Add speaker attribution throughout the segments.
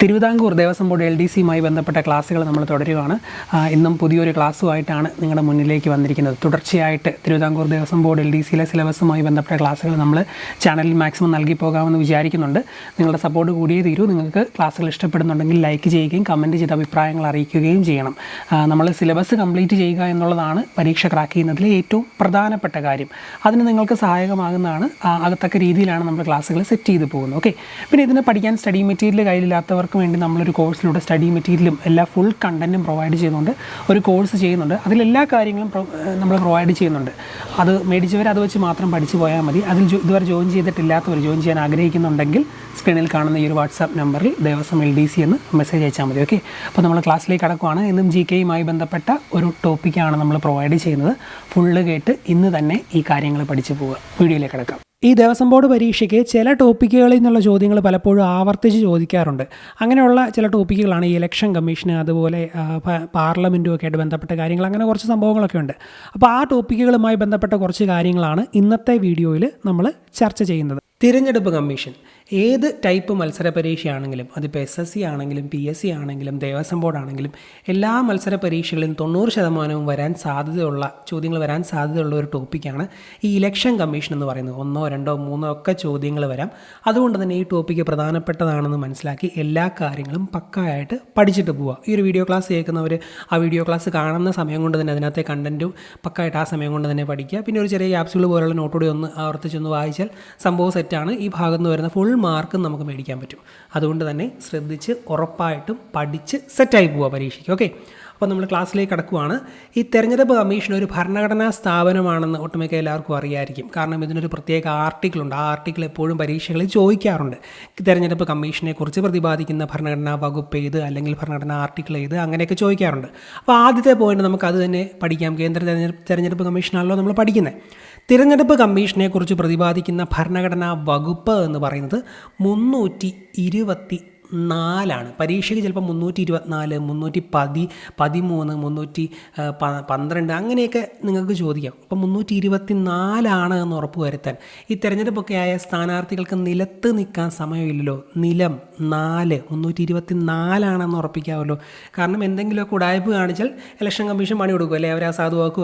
Speaker 1: Travancore Devaswom board L D സിയുമായി ബന്ധപ്പെട്ട ക്ലാസ്സുകൾ നമ്മൾ തുടരുകയാണ്. ഇന്നും പുതിയൊരു ക്ലാസ്സുമായിട്ടാണ് നിങ്ങളുടെ മുന്നിലേക്ക് വന്നിരിക്കുന്നത്. തുടർച്ചയായിട്ട് Travancore Devaswom board L D സിയിലെ സിലബസുമായി ബന്ധപ്പെട്ട ക്ലാസ്സുകൾ നമ്മൾ ചാനലിൽ മാക്സിമം നൽകി പോകാമെന്ന് വിചാരിക്കുന്നുണ്ട്. നിങ്ങളുടെ സപ്പോർട്ട് കൂടിയേ തീരൂ. നിങ്ങൾക്ക് ക്ലാസ്സുകൾ ഇഷ്ടപ്പെടുന്നുണ്ടെങ്കിൽ ലൈക്ക് ചെയ്യുകയും കമന്റ് ചെയ്ത് അഭിപ്രായങ്ങൾ അറിയിക്കുകയും ചെയ്യണം. നമ്മൾ സിലബസ് കംപ്ലീറ്റ് ചെയ്യുക എന്നുള്ളതാണ് പരീക്ഷ ക്രാക്ക് ചെയ്യുന്നതിലെ ഏറ്റവും പ്രധാനപ്പെട്ട കാര്യം. അതിന് നിങ്ങൾക്ക് സഹായകമാകുന്നതാണ് അകത്തക്ക രീതിയിലാണ് നമ്മൾ ക്ലാസ്സുകൾ സെറ്റ് ചെയ്ത് പോകുന്നത്. ഓക്കെ? പിന്നെ ഇതിന് പഠിക്കാൻ സ്റ്റഡി മെറ്റീരിയൽ കയ്യിലില്ലാത്തവർക്ക് വേണ്ടി നമ്മളൊരു കോഴ്സിലൂടെ സ്റ്റഡി മെറ്റീരിയലും എല്ലാ ഫുൾ കണ്ടന്റും പ്രൊവൈഡ് ചെയ്യുന്നുണ്ട്. ഒരു കോഴ്സ് ചെയ്യുന്നുണ്ട്. അതിലെല്ലാ കാര്യങ്ങളും നമ്മൾ പ്രൊവൈഡ് ചെയ്യുന്നുണ്ട്. അത് മേടിച്ചവർ അത് വെച്ച് മാത്രം പഠിച്ചു പോയാൽ മതി. അതിൽ ഇതുവരെ ജോയിൻ ചെയ്തിട്ടില്ലാത്തവർ ജോയിൻ ചെയ്യാൻ ആഗ്രഹിക്കുന്നുണ്ടെങ്കിൽ സ്ക്രീനിൽ കാണുന്ന ഈ ഒരു വാട്സാപ്പ് നമ്പറിൽ ദേവസ്വം എൽ ഡി സി എന്ന് മെസ്സേജ് അയച്ചാൽ മതി. ഓക്കെ? അപ്പോൾ നമ്മൾ ക്ലാസ്സിലേക്ക് കടക്കുവാണ്. ഇന്നും ജി കെയുമായി ബന്ധപ്പെട്ട ഒരു ടോപ്പിക്കാണ് നമ്മൾ പ്രൊവൈഡ് ചെയ്യുന്നത്. ഫുള്ള് കേട്ട് ഇന്ന് തന്നെ ഈ കാര്യങ്ങൾ പഠിച്ചു പോവുക. വീഡിയോയിലേക്ക് കിടക്കാം. ഈ ദേവസ്വം ബോർഡ് പരീക്ഷയ്ക്ക് ചില ടോപ്പിക്കുകളിൽ നിന്നുള്ള ചോദ്യങ്ങൾ പലപ്പോഴും ആവർത്തിച്ച് ചോദിക്കാറുണ്ട്. അങ്ങനെയുള്ള ചില ടോപ്പിക്കുകളാണ് ഈ ഇലക്ഷൻ കമ്മീഷന് അതുപോലെ പാർലമെന്റും ഒക്കെ ആയിട്ട് ബന്ധപ്പെട്ട കാര്യങ്ങൾ അങ്ങനെ കുറച്ച് സംഭവങ്ങളൊക്കെ ഉണ്ട്. അപ്പോൾ ആ ടോപ്പിക്കുകളുമായി ബന്ധപ്പെട്ട കുറച്ച് കാര്യങ്ങളാണ് ഇന്നത്തെ വീഡിയോയിൽ നമ്മൾ ചർച്ച ചെയ്യുന്നത്. തിരഞ്ഞെടുപ്പ് കമ്മീഷൻ. ഏത് ടൈപ്പ് മത്സര പരീക്ഷയാണെങ്കിലും അതിപ്പോൾ എസ് എസ് സി ആണെങ്കിലും പി എസ് സി ആണെങ്കിലും ദേവസ്വം ബോർഡ് ആണെങ്കിലും എല്ലാ മത്സര പരീക്ഷകളിലും തൊണ്ണൂറ് ശതമാനവും വരാൻ സാധ്യതയുള്ള ചോദ്യങ്ങൾ വരാൻ സാധ്യതയുള്ള ഒരു ടോപ്പിക്കാണ് ഈ ഇലക്ഷൻ കമ്മീഷൻ എന്ന് പറയുന്നത്. ഒന്നോ രണ്ടോ മൂന്നോ ഒക്കെ ചോദ്യങ്ങൾ വരാം. അതുകൊണ്ട് തന്നെ ഈ ടോപ്പിക്ക് പ്രധാനപ്പെട്ടതാണെന്ന് മനസ്സിലാക്കി എല്ലാ കാര്യങ്ങളും പക്കായിട്ട് പഠിച്ചിട്ട് പോവുക. ഈ ഒരു വീഡിയോ ക്ലാസ് കേൾക്കുന്നവർ ആ വീഡിയോ ക്ലാസ് കാണുന്ന സമയം കൊണ്ട് തന്നെ അതിനകത്തെ കണ്ടന്റും പക്കായിട്ട് ആ സമയം കൊണ്ട് തന്നെ പഠിക്കുക. പിന്നെ ഒരു ചെറിയ ക്യാപ്സ്യൂൾ പോലുള്ള നോട്ടോടെ ഒന്ന് ആവർത്തിച്ചൊന്ന് വായിച്ചാൽ സംഭവം സെറ്റാണ് ഈ ഭാഗത്ത് നിന്ന് വരുന്ന ഫുൾ മാർക്കും നമുക്ക് മേടിക്കാൻ പറ്റും. അതുകൊണ്ട് തന്നെ ശ്രദ്ധിച്ച് ഉറപ്പായിട്ടും പഠിച്ച് സെറ്റായി പോവുക പരീക്ഷയ്ക്ക്. ഓക്കെ? അപ്പോൾ നമ്മൾ ക്ലാസ്സിലേക്ക് കടക്കുവാണ്. ഈ തെരഞ്ഞെടുപ്പ് കമ്മീഷൻ ഒരു ഭരണഘടനാ സ്ഥാപനമാണെന്ന് ഒട്ടുമിക്ക എല്ലാവർക്കും അറിയായിരിക്കും. കാരണം ഇതിനൊരു പ്രത്യേക ആർട്ടിക്കിളുണ്ട്. ആ ആർട്ടിക്കിൾ എപ്പോഴും പരീക്ഷകളിൽ ചോദിക്കാറുണ്ട്. തെരഞ്ഞെടുപ്പ് കമ്മീഷനെ കുറിച്ച് പ്രതിപാദിക്കുന്ന ഭരണഘടനാ വകുപ്പ് ഏത് അല്ലെങ്കിൽ ഭരണഘടനാ ആർട്ടിക്കിൾ ഏത് അങ്ങനെയൊക്കെ ചോദിക്കാറുണ്ട്. അപ്പോൾ ആദ്യത്തെ പോയിന്റ് നമുക്ക് അത് തന്നെ പഠിക്കാം. കേന്ദ്ര തെരഞ്ഞെടുപ്പ് തെരഞ്ഞെടുപ്പ് കമ്മീഷനാണല്ലോ നമ്മൾ പഠിക്കുന്നത്. തിരഞ്ഞെടുപ്പ് കമ്മീഷനെ കുറിച്ച് പ്രതിപാദിക്കുന്ന ഭരണഘടനാ വകുപ്പ് എന്ന് പറയുന്നത് മുന്നൂറ്റി ഇരുപത്തി നാലാണ് പരീക്ഷയ്ക്ക് ചിലപ്പോൾ മുന്നൂറ്റി ഇരുപത്തിനാല് മുന്നൂറ്റി പതി പതിമൂന്ന് മുന്നൂറ്റി പ- പന്ത്രണ്ട് അങ്ങനെയൊക്കെ നിങ്ങൾക്ക് ചോദിക്കാം. അപ്പം മുന്നൂറ്റി ഇരുപത്തി നാലാണ് എന്ന് ഉറപ്പ് വരുത്താൻ ഈ തിരഞ്ഞെടുപ്പൊക്കെ ആയ സ്ഥാനാർത്ഥികൾക്ക് നിലത്ത് നിൽക്കാൻ സമയമില്ലല്ലോ. നിലം. നാല് മുന്നൂറ്റി ഇരുപത്തി നാലാണെന്ന് ഉറപ്പിക്കാമല്ലോ. കാരണം എന്തെങ്കിലുമൊക്കെ ഉടായ്പ് കാണിച്ചാൽ ഇലക്ഷൻ കമ്മീഷൻ പണി കൊടുക്കും അല്ലെ? അവർ ആ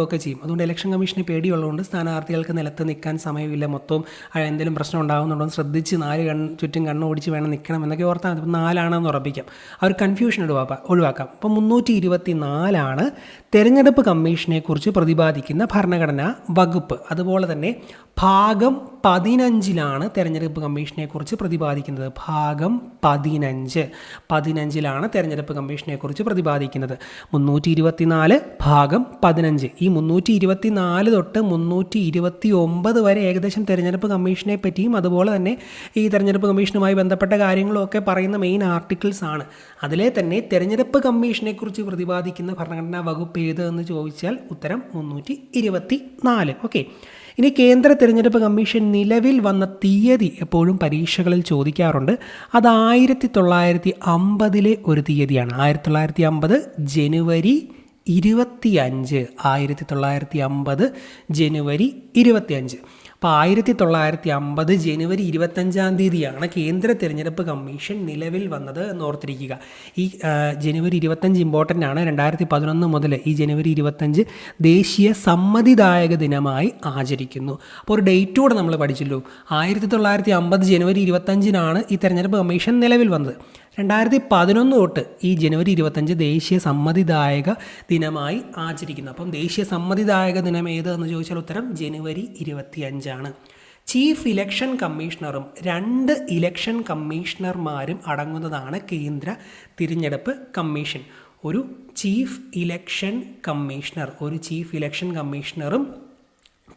Speaker 1: ഒക്കെ ചെയ്യും. അതുകൊണ്ട് ഇലക്ഷൻ കമ്മീഷന് പേടിയുള്ളതുകൊണ്ട് സ്ഥാനാർത്ഥികൾക്ക് നിലത്ത് നിൽക്കാൻ സമയമില്ല. മൊത്തം എന്തെങ്കിലും പ്രശ്നം ഉണ്ടാകുന്നുണ്ടോ എന്ന് ശ്രദ്ധിച്ച് നാല് കണ്ണ് ചുറ്റും കണ്ണ് ഓടിച്ച് വേണം നിൽക്കണം എന്നൊക്കെ ഓർത്താൽ മതി. നാലാണെന്ന് ഉറപ്പിക്കാം. അവർ കൺഫ്യൂഷൻ ഒഴിവാക്കാം ഒഴിവാക്കാം അപ്പോൾ മുന്നൂറ്റി ഇരുപത്തി നാലാണ് തെരഞ്ഞെടുപ്പ് കമ്മീഷനെക്കുറിച്ച് പ്രതിപാദിക്കുന്ന ഭരണഘടനാ വകുപ്പ്. അതുപോലെ തന്നെ ഭാഗം പതിനഞ്ചിലാണ് തെരഞ്ഞെടുപ്പ് കമ്മീഷനെ കുറിച്ച് പ്രതിപാദിക്കുന്നത്. ഭാഗം പതിനഞ്ച്. പതിനഞ്ചിലാണ് തെരഞ്ഞെടുപ്പ് കമ്മീഷനെ കുറിച്ച് പ്രതിപാദിക്കുന്നത്. മുന്നൂറ്റി ഇരുപത്തിനാല് ഭാഗം പതിനഞ്ച്. ഈ മുന്നൂറ്റി ഇരുപത്തിനാല് തൊട്ട് മുന്നൂറ്റി ഇരുപത്തി ഒമ്പത് വരെ ഏകദേശം തെരഞ്ഞെടുപ്പ് കമ്മീഷനെ പറ്റിയും അതുപോലെ തന്നെ ഈ തെരഞ്ഞെടുപ്പ് കമ്മീഷനുമായി ബന്ധപ്പെട്ട കാര്യങ്ങളൊക്കെ പറയുന്ന മെയിൻ ആർട്ടിക്കിൾസ് ആണ്. അതിലെ തന്നെ തെരഞ്ഞെടുപ്പ് കമ്മീഷനെ കുറിച്ച് പ്രതിപാദിക്കുന്ന ഭരണഘടനാ വകുപ്പ് ഏത് എന്ന് ചോദിച്ചാൽ ഉത്തരം മുന്നൂറ്റി ഇരുപത്തി നാല് ഓക്കെ ഇനി കേന്ദ്ര തിരഞ്ഞെടുപ്പ് കമ്മീഷൻ നിലവിൽ വന്ന തീയതി എപ്പോഴും പരീക്ഷകളിൽ ചോദിക്കാറുണ്ട്. അത് ആയിരത്തി തൊള്ളായിരത്തി അമ്പതിലെ ഒരു തീയതിയാണ്. ആയിരത്തി തൊള്ളായിരത്തി അമ്പത് ജനുവരി ഇരുപത്തി അഞ്ച് ആയിരത്തി തൊള്ളായിരത്തി അമ്പത് ജനുവരി ഇരുപത്തി അഞ്ച് അപ്പോൾ ആയിരത്തി തൊള്ളായിരത്തി അമ്പത് ജനുവരി ഇരുപത്തഞ്ചാം തീയതിയാണ് കേന്ദ്ര തിരഞ്ഞെടുപ്പ് കമ്മീഷൻ നിലവിൽ വന്നത് എന്ന് ഓർത്തിരിക്കുക. ഈ ജനുവരി ഇരുപത്തഞ്ച് ഇമ്പോർട്ടന്റ് ആണ്. രണ്ടായിരത്തി പതിനൊന്ന് മുതൽ ഈ ജനുവരി ഇരുപത്തഞ്ച് ദേശീയ സമ്മതിദായക ദിനമായി ആചരിക്കുന്നു. അപ്പോൾ ഒരു ഡേറ്റ് കൂടെ നമ്മൾ പഠിച്ചല്ലോ. ആയിരത്തി തൊള്ളായിരത്തി അമ്പത് ജനുവരി ഇരുപത്തഞ്ചിനാണ് ഈ തെരഞ്ഞെടുപ്പ് കമ്മീഷൻ നിലവിൽ വന്നത്. രണ്ടായിരത്തി പതിനൊന്ന് തൊട്ട് ഈ ജനുവരി ഇരുപത്തഞ്ച് ദേശീയ സമ്മതിദായക ദിനമായി ആചരിക്കുന്നു. അപ്പം ദേശീയ സമ്മതിദായക ദിനം ഏത് എന്ന് ചോദിച്ചാൽ ഉത്തരം ജനുവരി ഇരുപത്തിയഞ്ചാണ്. ചീഫ് ഇലക്ഷൻ കമ്മീഷണറും രണ്ട് ഇലക്ഷൻ കമ്മീഷണർമാരും അടങ്ങുന്നതാണ് കേന്ദ്ര തിരഞ്ഞെടുപ്പ് കമ്മീഷൻ. ഒരു ചീഫ് ഇലക്ഷൻ കമ്മീഷണർ ഒരു ചീഫ് ഇലക്ഷൻ കമ്മീഷണറും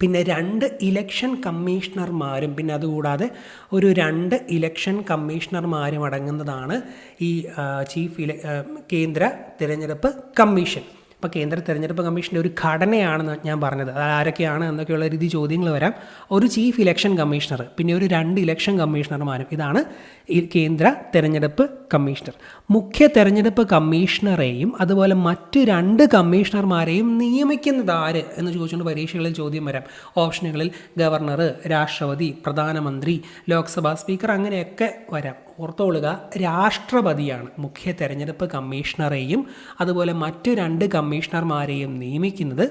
Speaker 1: പിന്നെ രണ്ട് ഇലക്ഷൻ കമ്മീഷണർമാരും പിന്നെ അതുകൂടാതെ ഒരു രണ്ട് ഇലക്ഷൻ കമ്മീഷണർമാരും അടങ്ങുന്നതാണ് ഈ ചീഫ് ഇല കേന്ദ്ര തിരഞ്ഞെടുപ്പ് കമ്മീഷൻ. അപ്പോൾ കേന്ദ്ര തെരഞ്ഞെടുപ്പ് കമ്മീഷന്റെ ഒരു ഘടനയാണെന്ന് ഞാൻ പറഞ്ഞത്. അത് ആരൊക്കെയാണ് എന്നൊക്കെയുള്ള രീതി ചോദ്യങ്ങൾ വരാം. ഒരു ചീഫ് ഇലക്ഷൻ കമ്മീഷണർ പിന്നെ ഒരു രണ്ട് ഇലക്ഷൻ കമ്മീഷണർമാരും. ഇതാണ് ഈ കേന്ദ്ര തെരഞ്ഞെടുപ്പ് കമ്മീഷണർ. മുഖ്യ തെരഞ്ഞെടുപ്പ് കമ്മീഷണറെയും അതുപോലെ മറ്റ് രണ്ട് കമ്മീഷണർമാരെയും നിയമിക്കുന്നത് ആര് എന്ന് ചോദിച്ചുകൊണ്ട് പരീക്ഷകളിൽ ചോദ്യം വരാം. ഓപ്ഷനുകളിൽ ഗവർണർ രാഷ്ട്രപതി പ്രധാനമന്ത്രി ലോക്സഭാ സ്പീക്കർ അങ്ങനെയൊക്കെ വരാം. ഓർത്തോളുക രാഷ്ട്രപതിയാണ് മുഖ്യ തെരഞ്ഞെടുപ്പ് കമ്മീഷണറെയും അതുപോലെ മറ്റു രണ്ട് കമ്മീഷണർമാരെയും നിയമിക്കുന്നത്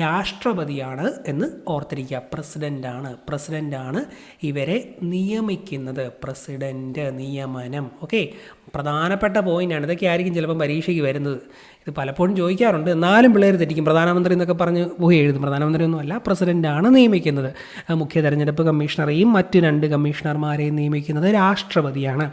Speaker 1: രാഷ്ട്രപതിയാണ് എന്ന് ഓർത്തിരിക്കുക. പ്രസിഡന്റാണ് പ്രസിഡന്റാണ് ഇവരെ നിയമിക്കുന്നത്. പ്രസിഡന്റ് നിയമനം. ഓക്കെ? പ്രധാനപ്പെട്ട പോയിന്റാണ് ഇതൊക്കെ ആയിരിക്കും ചിലപ്പം പരീക്ഷയ്ക്ക് വരുന്നത്. ഇത് പലപ്പോഴും ചോദിക്കാറുണ്ട്. എന്നാലും പിള്ളേർ തെറ്റിക്കും. പ്രധാനമന്ത്രി എന്നൊക്കെ പറഞ്ഞ് പോയി എഴുതും. പ്രധാനമന്ത്രി ഒന്നുമല്ല പ്രസിഡന്റാണ് നിയമിക്കുന്നത് മുഖ്യ തെരഞ്ഞെടുപ്പ് കമ്മീഷണറെയും മറ്റ് രണ്ട് കമ്മീഷണർമാരെയും നിയമിക്കുന്നത് രാഷ്ട്രപതിയാണ്.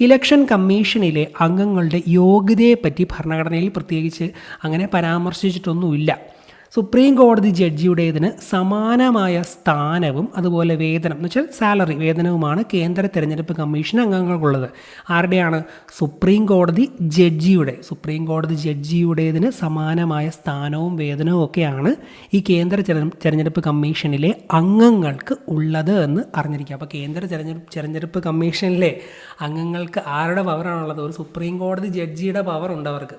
Speaker 1: ഇലക്ഷൻ കമ്മീഷനിലെ അംഗങ്ങളുടെ യോഗ്യതയെപ്പറ്റി ഭരണഘടനയിൽ പ്രത്യേകിച്ച് അങ്ങനെ പരാമർശിച്ചിട്ടൊന്നുമില്ല. സുപ്രീം കോടതി ജഡ്ജിയുടേതിന് സമാനമായ സ്ഥാനവും അതുപോലെ വേതനം. എന്ന് വെച്ചാൽ സാലറി വേതനവുമാണ് കേന്ദ്ര തിരഞ്ഞെടുപ്പ് കമ്മീഷൻ അംഗങ്ങൾക്കുള്ളത്. ആരുടെയാണ്? സുപ്രീം കോടതി ജഡ്ജിയുടെ. സുപ്രീം കോടതി ജഡ്ജിയുടേതിന് സമാനമായ സ്ഥാനവും വേതനവും ഒക്കെയാണ് ഈ കേന്ദ്ര തിരഞ്ഞെടുപ്പ് കമ്മീഷനിലെ അംഗങ്ങൾക്ക് ഉള്ളത് എന്ന് അറിഞ്ഞിരിക്കുക. അപ്പോൾ കേന്ദ്ര തിരഞ്ഞെടുപ്പ് തെരഞ്ഞെടുപ്പ് കമ്മീഷനിലെ അംഗങ്ങൾക്ക് ആരുടെ പവറാണുള്ളത് ഒരു സുപ്രീം കോടതി ജഡ്ജിയുടെ പവർ ഉണ്ട് അവർക്ക്.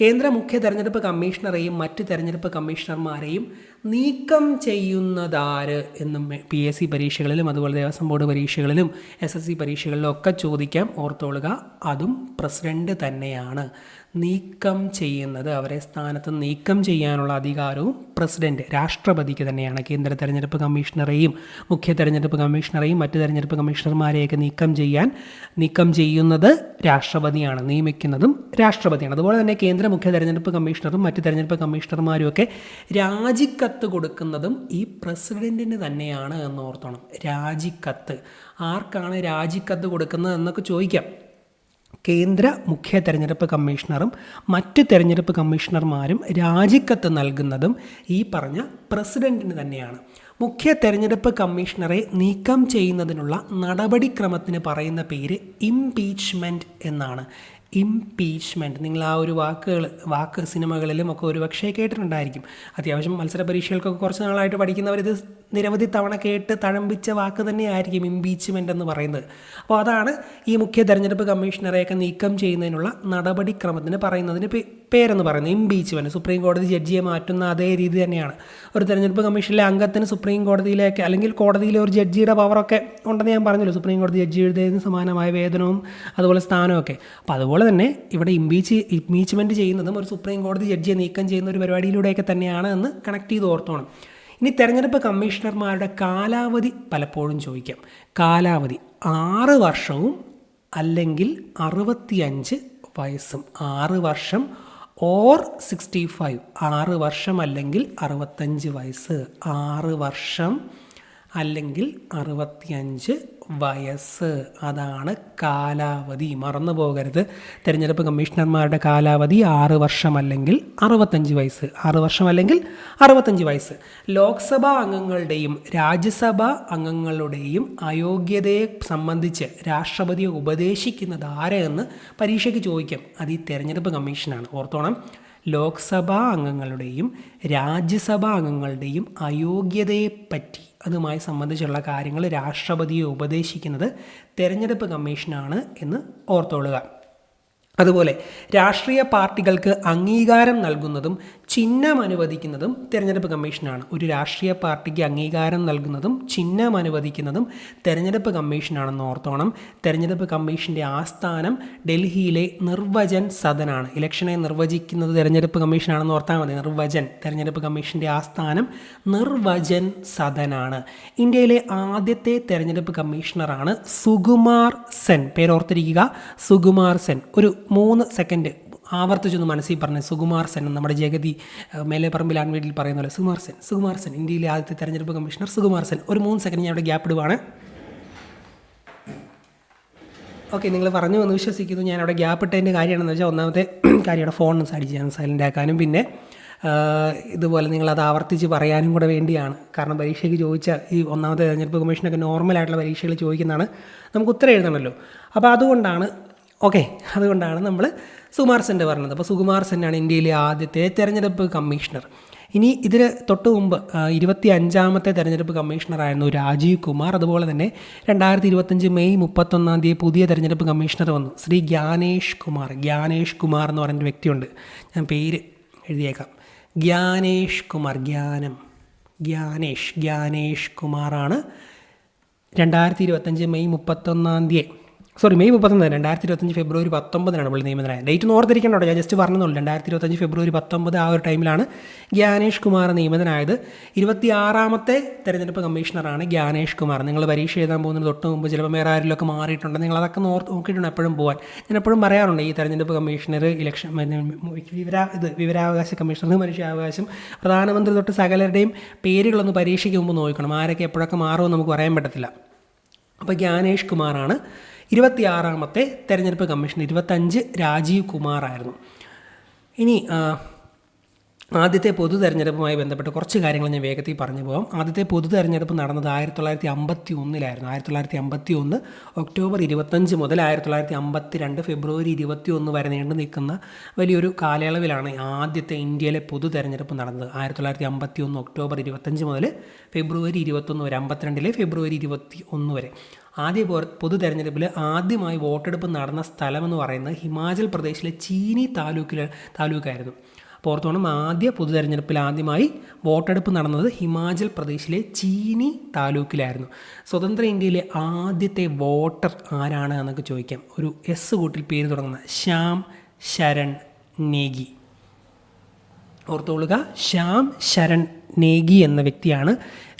Speaker 1: കേന്ദ്ര മുഖ്യ തെരഞ്ഞെടുപ്പ് കമ്മീഷണറെയും മറ്റ് തെരഞ്ഞെടുപ്പ് കമ്മീഷണർമാരെയും നീക്കം ചെയ്യുന്നതാര് എന്നും പി എസ് സി പരീക്ഷകളിലും അതുപോലെ ദേവസ്വം ബോർഡ് പരീക്ഷകളിലും എസ് എസ് സി പരീക്ഷകളിലും ഒക്കെ ചോദിക്കാം. ഓർത്തോളുക അതും പ്രസിഡന്റ് തന്നെയാണ്. നീക്കം ചെയ്യുന്നത് അവരെ സ്ഥാനത്ത് നീക്കം ചെയ്യാനുള്ള അധികാരവും പ്രസിഡന്റ് രാഷ്ട്രപതിക്ക് തന്നെയാണ്. കേന്ദ്ര തെരഞ്ഞെടുപ്പ് കമ്മീഷണറെയും മുഖ്യ തെരഞ്ഞെടുപ്പ് കമ്മീഷണറെയും മറ്റ് തെരഞ്ഞെടുപ്പ് കമ്മീഷണർമാരെയൊക്കെ നീക്കം ചെയ്യാൻ നീക്കം ചെയ്യുന്നത് രാഷ്ട്രപതിയാണ് നിയമിക്കുന്നതും രാഷ്ട്രപതിയാണ്. അതുപോലെ തന്നെ കേന്ദ്ര മുഖ്യ തെരഞ്ഞെടുപ്പ് കമ്മീഷണറും മറ്റ് തെരഞ്ഞെടുപ്പ് കമ്മീഷണർമാരും ഒക്കെ രാജിക്കത്ത് കൊടുക്കുന്നതും ഈ പ്രസിഡന്റിന് തന്നെയാണ് എന്ന് ഓർത്തണം. രാജിക്കത്ത്. ആർക്കാണ് രാജിക്കത്ത് കൊടുക്കുന്നത് എന്നൊക്കെ ചോദിക്കാം. കേന്ദ്ര മുഖ്യ തെരഞ്ഞെടുപ്പ് കമ്മീഷണറും മറ്റ് തെരഞ്ഞെടുപ്പ് കമ്മീഷണർമാരും രാജിക്കത്ത് നൽകുന്നതും ഈ പറഞ്ഞ പ്രസിഡന്റിന് തന്നെയാണ്. മുഖ്യ തെരഞ്ഞെടുപ്പ് കമ്മീഷണറെ നീക്കം ചെയ്യുന്നതിനുള്ള നടപടിക്രമത്തിന് പറയുന്ന പേര് ഇംപീച്ച്മെന്റ് എന്നാണ്. ഇംപീച്ച്മെന്റ് നിങ്ങൾ ആ ഒരു വാക്കുകൾ വാക്ക് സിനിമകളിലും ഒക്കെ ഒരുപക്ഷേ കേട്ടിട്ടുണ്ടായിരിക്കും. അത്യാവശ്യം മത്സര പരീക്ഷകൾക്കൊക്കെ കുറച്ച് നാളായിട്ട് പഠിക്കുന്നവരിത് നിരവധി തവണ കേട്ട് തഴമ്പിച്ച വാക്ക് തന്നെയായിരിക്കും ഇംപീച്ച്മെന്റ് എന്ന് പറയുന്നത്. അപ്പോൾ അതാണ് ഈ മുഖ്യ തെരഞ്ഞെടുപ്പ് കമ്മീഷണറെയൊക്കെ നീക്കം ചെയ്യുന്നതിനുള്ള നടപടിക്രമത്തിന് പറയുന്നതിന് പേരെന്ന് പറയുന്നത്. ഇംപീച്ച്മെന്റ് സുപ്രീം കോടതി ജഡ്ജിയെ മാറ്റുന്ന അതേ രീതി തന്നെയാണ്. ഒരു തെരഞ്ഞെടുപ്പ് കമ്മീഷനിലെ അംഗത്തിന് സുപ്രീം കോടതിയിലേക്ക് അല്ലെങ്കിൽ കോടതിയിലെ ഒരു ജഡ്ജിയുടെ പവറൊക്കെ ഉണ്ടെന്ന് ഞാൻ പറഞ്ഞല്ലോ. സുപ്രീം കോടതി ജഡ്ജി എഴുതിയതിന് സമാനമായ വേതനവും അതുപോലെ സ്ഥാനമൊക്കെ അപ്പോൾ അതുപോലെ തന്നെ ഇവിടെ ഇംപീച്ച് ഇംപീച്ച്മെന്റ് ചെയ്യുന്നതും ഒരു സുപ്രീം കോടതി ജഡ്ജിയെ നീക്കം ചെയ്യുന്ന ഒരു പരിപാടിയിലൂടെയൊക്കെ തന്നെയാണ് എന്ന് കണക്ട് ചെയ്ത് ഓർത്തോണം. ഇനി തെരഞ്ഞെടുപ്പ് കമ്മീഷണർമാരുടെ കാലാവധി പലപ്പോഴും ചോദിക്കാം. കാലാവധി ആറ് വർഷവും അല്ലെങ്കിൽ അറുപത്തിയഞ്ച് വയസ്സും. ആറ് വർഷം ഓർ സിക്സ്റ്റി ഫൈവ് ആറ് വർഷം അല്ലെങ്കിൽ അറുപത്തഞ്ച് വയസ്സ്. ആറ് വർഷം അല്ലെങ്കിൽ അറുപത്തിയഞ്ച് വയസ്സ്. അതാണ് കാലാവധി. മറന്നു പോകരുത്. തിരഞ്ഞെടുപ്പ് കമ്മീഷണർമാരുടെ കാലാവധി ആറ് വർഷം അല്ലെങ്കിൽ അറുപത്തഞ്ച് വയസ്സ്. ആറ് വർഷം അല്ലെങ്കിൽ അറുപത്തഞ്ച് വയസ്സ്. ലോക്സഭാ അംഗങ്ങളുടെയും രാജ്യസഭാ അംഗങ്ങളുടെയും അയോഗ്യതയെ സംബന്ധിച്ച് രാഷ്ട്രപതിയെ ഉപദേശിക്കുന്നത് ആരെന്ന് പരീക്ഷയ്ക്ക് ചോദിക്കാം. അത് ഈ തിരഞ്ഞെടുപ്പ് കമ്മീഷനാണ്. ഓർത്തോണം. ലോക്സഭാ അംഗങ്ങളുടെയും രാജ്യസഭാ അംഗങ്ങളുടെയും അയോഗ്യതയെപ്പറ്റി അതുമായി സംബന്ധിച്ചുള്ള കാര്യങ്ങൾ രാഷ്ട്രപതിയെ ഉപദേശിക്കുന്നത് തെരഞ്ഞെടുപ്പ് കമ്മീഷനാണ് എന്ന് ഓർത്തോളുക. അതുപോലെ രാഷ്ട്രീയ പാർട്ടികൾക്ക് അംഗീകാരം നൽകുന്നതും ചിഹ്നം അനുവദിക്കുന്നതും തെരഞ്ഞെടുപ്പ് കമ്മീഷനാണ്. ഒരു രാഷ്ട്രീയ പാർട്ടിക്ക് അംഗീകാരം നൽകുന്നതും ചിഹ്നം അനുവദിക്കുന്നതും തെരഞ്ഞെടുപ്പ് കമ്മീഷനാണെന്ന് ഓർത്തോണം. തെരഞ്ഞെടുപ്പ് കമ്മീഷന്റെ ആസ്ഥാനം ഡൽഹിയിലെ നിർവചൻ സദനാണ്. ഇലക്ഷനെ നിർവചിക്കുന്നത് തെരഞ്ഞെടുപ്പ് കമ്മീഷനാണെന്ന് ഓർത്താൽ മതി. നിർവചൻ തെരഞ്ഞെടുപ്പ് കമ്മീഷന്റെ ആസ്ഥാനം നിർവചൻ സദനാണ്. ഇന്ത്യയിലെ ആദ്യത്തെ തെരഞ്ഞെടുപ്പ് കമ്മീഷണറാണ് സുകുമാർ സെൻ. പേരോർത്തിരിക്കുക. സുകുമാർ സെൻ. ഒരു മൂന്ന് സെക്കൻഡ് ആവർത്തിച്ചൊന്ന് മനസ്സിൽ പറഞ്ഞ് സുകുമാർ സെൻ നമ്മുടെ ജഗതി മേലെ മേലെപ്പറമ്പിൽ ആൺവീട്ടിൽ പറയുന്ന പോലെ സുകുമാർ സെൻ സുകുമാർ സെൻ ഇന്ത്യയിലെ ആദ്യത്തെ തെരഞ്ഞെടുപ്പ് കമ്മീഷണർ സുകുമാർ സെൻ. ഒരു മൂന്ന് സെക്കൻഡ് ഞാൻ അവിടെ ഗ്യാപ്പ് ഇടുവാണ്. ഓക്കെ നിങ്ങൾ പറഞ്ഞു എന്ന് വിശ്വസിക്കുന്നു. ഞാൻ അവിടെ ഗ്യാപ്പ് ഇട്ടതിന്റെ കാര്യമാണെന്ന് വെച്ചാൽ ഒന്നാമത്തെ കാര്യം അവിടെ ഫോൺ സൈഡ് ചെയ്യാൻ സൈലന്റ് ആക്കാനും. പിന്നെ ഇതുപോലെ ഇതുപോലെ നിങ്ങളത് ആവർത്തിച്ച് പറയാനും കൂടെ വേണ്ടിയാണ്. കാരണം പരീക്ഷയ്ക്ക് ചോദിച്ച ഈ ഒന്നാമത്തെ തെരഞ്ഞെടുപ്പ് കമ്മീഷനൊക്കെ നോർമലായിട്ടുള്ള പരീക്ഷകൾ ചോദിക്കുന്നതാണ്. നമുക്ക് ഉത്തരം എഴുതണമല്ലോ. അപ്പോൾ അതുകൊണ്ടാണ് ഓക്കെ അതുകൊണ്ടാണ് നമ്മൾ സുകുമാർ സെന്റെ പറഞ്ഞത്. അപ്പോൾ സുകുമാർ സെന്നാണ് ഇന്ത്യയിലെ ആദ്യത്തെ തെരഞ്ഞെടുപ്പ് കമ്മീഷണർ. ഇനി ഇതിന് തൊട്ട് മുമ്പ് ഇരുപത്തി അഞ്ചാമത്തെ തെരഞ്ഞെടുപ്പ് കമ്മീഷണറായിരുന്നു രാജീവ് കുമാർ. അതുപോലെ തന്നെ രണ്ടായിരത്തി ഇരുപത്തഞ്ച് മെയ് മുപ്പത്തൊന്നാം തീയതി പുതിയ തെരഞ്ഞെടുപ്പ് കമ്മീഷണർ വന്നു. ശ്രീ ഗ്യാനേഷ് കുമാർ. ഗ്യാനേഷ് കുമാർ എന്ന് പറയുന്ന വ്യക്തിയുണ്ട്. ഞാൻ പേര് എഴുതിയേക്കാം. ഗ്യാനേഷ് കുമാർ ജ്ഞാനം ഗ്യാനേഷ് ഗ്യാനേഷ് കുമാറാണ് രണ്ടായിരത്തി ഇരുപത്തഞ്ച് മെയ് മുപ്പത്തൊന്നാം തീയതി സോറി മെയ് മുപ്പത്തൊന്ന് രണ്ടായിരത്തി ഇരുപത്തഞ്ച് ഫെബ്രുവരി പത്തൊമ്പതിനാണ് പുള്ളി നിയമനമായത് ഡേറ്റ് ഓർത്തിരിക്കണോ ഞാൻ ജസ്റ്റ് പറഞ്ഞതുള്ളൂ. രണ്ടായിരത്തി ഇരുപത്തഞ്ച് ഫെബ്രുവരി പത്തൊമ്പത് ആ ഒരു ടൈമിലാണ് ഗ്യാനേഷ് കുമാർ നിയമനമായത് ഇരുപത്തി ആറാമത്തെ തെരഞ്ഞെടുപ്പ് കമ്മീഷണറാണ് ഗ്യാനേഷ് കുമാർ. നിങ്ങൾ പരീക്ഷ എഴുതാൻ പോകുന്നതിന് തൊട്ട് മുമ്പ് ചിലപ്പോൾ വേറെ ആരിലൊക്കെ മാറിയിട്ടുണ്ട്. നിങ്ങൾ അതൊക്കെ നോർ നോക്കിയിട്ടുണ്ട് എപ്പോഴും പോകാൻ ഞാൻ എപ്പോഴും പറയാറുണ്ട് ഈ തെരഞ്ഞെടുപ്പ് കമ്മീഷണർ ഇലക്ഷൻ വിവരാ ഇത് വിവരാവകാശ കമ്മീഷണർ മനുഷ്യാവകാശം പ്രധാനമന്ത്രി തൊട്ട് സകലരുടെയും പേരുകളൊന്ന് പരീക്ഷയ്ക്ക് മുമ്പ് നോക്കണം. ആരൊക്കെ എപ്പോഴൊക്കെ മാറുമെന്ന് നമുക്ക് പറയാൻ പറ്റത്തില്ല. അപ്പോൾ ജ്ഞാനേഷ് കുമാറാണ് ഇരുപത്തിയാറാമത്തെ തെരഞ്ഞെടുപ്പ് കമ്മീഷൻ ഇരുപത്തഞ്ച് രാജീവ് കുമാറായിരുന്നു. ഇനി ആദ്യത്തെ പൊതു തെരഞ്ഞെടുപ്പുമായി ബന്ധപ്പെട്ട് കുറച്ച് കാര്യങ്ങൾ ഞാൻ വേഗത്തിൽ പറഞ്ഞു പോകാം. ആദ്യത്തെ പൊതു തെരഞ്ഞെടുപ്പ് നടന്നത് ആയിരത്തി തൊള്ളായിരത്തി അമ്പത്തി ഒന്നിലായിരുന്നു ആയിരത്തി തൊള്ളായിരത്തി അമ്പത്തി ഒന്ന് ഒക്ടോബർ ഇരുപത്തഞ്ച് മുതൽ ആയിരത്തി തൊള്ളായിരത്തി അമ്പത്തി രണ്ട് ഫെബ്രുവരി ഇരുപത്തി ഒന്ന് വരെ നീണ്ടു നിൽക്കുന്ന വലിയൊരു കാലയളവിലാണ് ആദ്യത്തെ ഇന്ത്യയിലെ പൊതു തെരഞ്ഞെടുപ്പ് നടന്നത്. ആയിരത്തി തൊള്ളായിരത്തി അമ്പത്തി ഒന്ന് ഒക്ടോബർ ഇരുപത്തഞ്ച് മുതൽ ഫെബ്രുവരി ഇരുപത്തൊന്ന് വരെ അമ്പത്തിരണ്ടിലെ ഫെബ്രുവരി ഇരുപത്തി ഒന്ന് വരെ. ആദ്യ പൊതു തെരഞ്ഞെടുപ്പിൽ ആദ്യമായി വോട്ടെടുപ്പ് നടന്ന സ്ഥലമെന്ന് പറയുന്നത് ഹിമാചൽ പ്രദേശിലെ ചീനി താലൂക്കിലെ താലൂക്കായിരുന്നു. ഓർത്തോണം ആദ്യ പൊതു തെരഞ്ഞെടുപ്പിൽ ആദ്യമായി വോട്ടെടുപ്പ് നടന്നത് ഹിമാചൽ പ്രദേശിലെ ചീനി താലൂക്കിലായിരുന്നു. സ്വതന്ത്ര ഇന്ത്യയിലെ ആദ്യത്തെ വോട്ടർ ആരാണ് എന്നൊക്കെ ചോദിക്കാം. ഒരു എസ് കൂട്ടിൽ പേര് തുടങ്ങുന്ന ശ്യാം ശരൺ നേഗി. ഓർത്തുകൊള്ളുക ശ്യാം ശരൺ നേഗി എന്ന വ്യക്തിയാണ്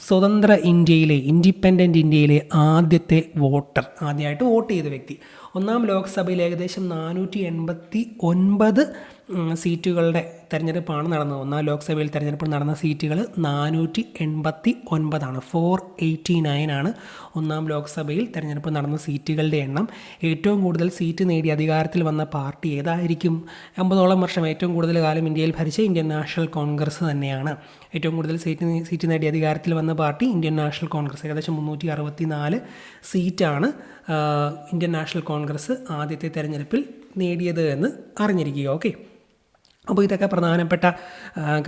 Speaker 1: സ്വതന്ത്ര ഇന്ത്യയിലെ ഇൻഡിപെൻഡന്റ് ഇന്ത്യയിലെ ആദ്യത്തെ വോട്ടർ ആദ്യമായിട്ട് വോട്ട് ചെയ്ത വ്യക്തി. ഒന്നാം ലോക്സഭയിൽ ഏകദേശം നാനൂറ്റി എൺപത്തി ഒൻപത് സീറ്റുകളുടെ തെരഞ്ഞെടുപ്പാണ് നടന്നത്. ഒന്നാം ലോക്സഭയിൽ തെരഞ്ഞെടുപ്പ് നടന്ന സീറ്റുകൾ നാനൂറ്റി എൺപത്തി ഒൻപതാണ് ഫോർ എയ്റ്റി നയൻ ആണ് ഒന്നാം ലോക്സഭയിൽ തെരഞ്ഞെടുപ്പ് നടന്ന സീറ്റുകളുടെ എണ്ണം. ഏറ്റവും കൂടുതൽ സീറ്റ് നേടി അധികാരത്തിൽ വന്ന പാർട്ടി ഏതായിരിക്കും? അമ്പതോളം വർഷം ഏറ്റവും കൂടുതൽ കാലം ഇന്ത്യയിൽ ഭരിച്ച ഇന്ത്യൻ നാഷണൽ കോൺഗ്രസ് തന്നെയാണ്. ഏറ്റവും കൂടുതൽ സീറ്റ് സീറ്റ് നേടി അധികാരത്തിൽ വന്ന പാർട്ടി ഇന്ത്യൻ നാഷണൽ കോൺഗ്രസ്. ഏകദേശം മുന്നൂറ്റി അറുപത്തി നാല് സീറ്റാണ് ഇന്ത്യൻ നാഷണൽ കോൺഗ്രസ് ആദ്യത്തെ തെരഞ്ഞെടുപ്പിൽ നേടിയത് എന്ന് അറിഞ്ഞിരിക്കുക. ഓക്കെ. അപ്പോൾ ഇതൊക്കെ പ്രധാനപ്പെട്ട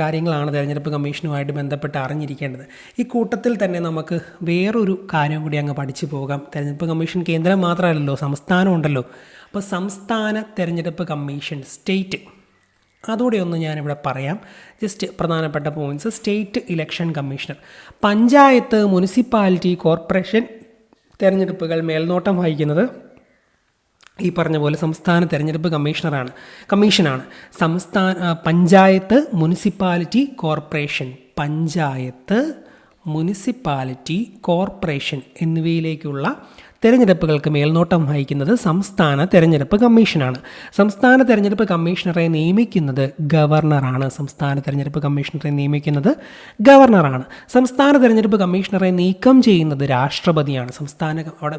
Speaker 1: കാര്യങ്ങളാണ് തെരഞ്ഞെടുപ്പ് കമ്മീഷനുമായിട്ട് ബന്ധപ്പെട്ട് അറിഞ്ഞിരിക്കേണ്ടത്. ഈ കൂട്ടത്തിൽ തന്നെ നമുക്ക് വേറൊരു കാര്യം കൂടി അങ്ങ് പഠിച്ചു പോകാം. തിരഞ്ഞെടുപ്പ് കമ്മീഷൻ കേന്ദ്രം മാത്രമല്ലല്ലോ സംസ്ഥാനം ഉണ്ടല്ലോ. അപ്പോൾ സംസ്ഥാന തിരഞ്ഞെടുപ്പ് കമ്മീഷൻ സ്റ്റേറ്റ്. അതുകൂടെ ഒന്ന് ഞാനിവിടെ പറയാം. ജസ്റ്റ് പ്രധാനപ്പെട്ട points state election commissioner. Panchayat municipality corporation തിരഞ്ഞെടുപ്പുകൾ മേൽനോട്ടം വഹിക്കുന്നത് ഈ പറഞ്ഞ പോലെ സംസ്ഥാന തെരഞ്ഞെടുപ്പ് കമ്മീഷണറാണ് കമ്മീഷനാണ്. സംസ്ഥാന panchayat municipality corporation panchayat municipality corporation എന്നിവയിലേക്കുള്ള തെരഞ്ഞെടുപ്പുകൾക്ക് മേൽനോട്ടം വഹിക്കുന്നത് സംസ്ഥാന തെരഞ്ഞെടുപ്പ് കമ്മീഷനാണ്. സംസ്ഥാന തെരഞ്ഞെടുപ്പ് കമ്മീഷണറെ നിയമിക്കുന്നത് ഗവർണറാണ്. സംസ്ഥാന തെരഞ്ഞെടുപ്പ് കമ്മീഷണറെ നിയമിക്കുന്നത് ഗവർണറാണ്. സംസ്ഥാന തെരഞ്ഞെടുപ്പ് കമ്മീഷണറെ നീക്കം ചെയ്യുന്നത് രാഷ്ട്രപതിയാണ്. സംസ്ഥാന അവിടെ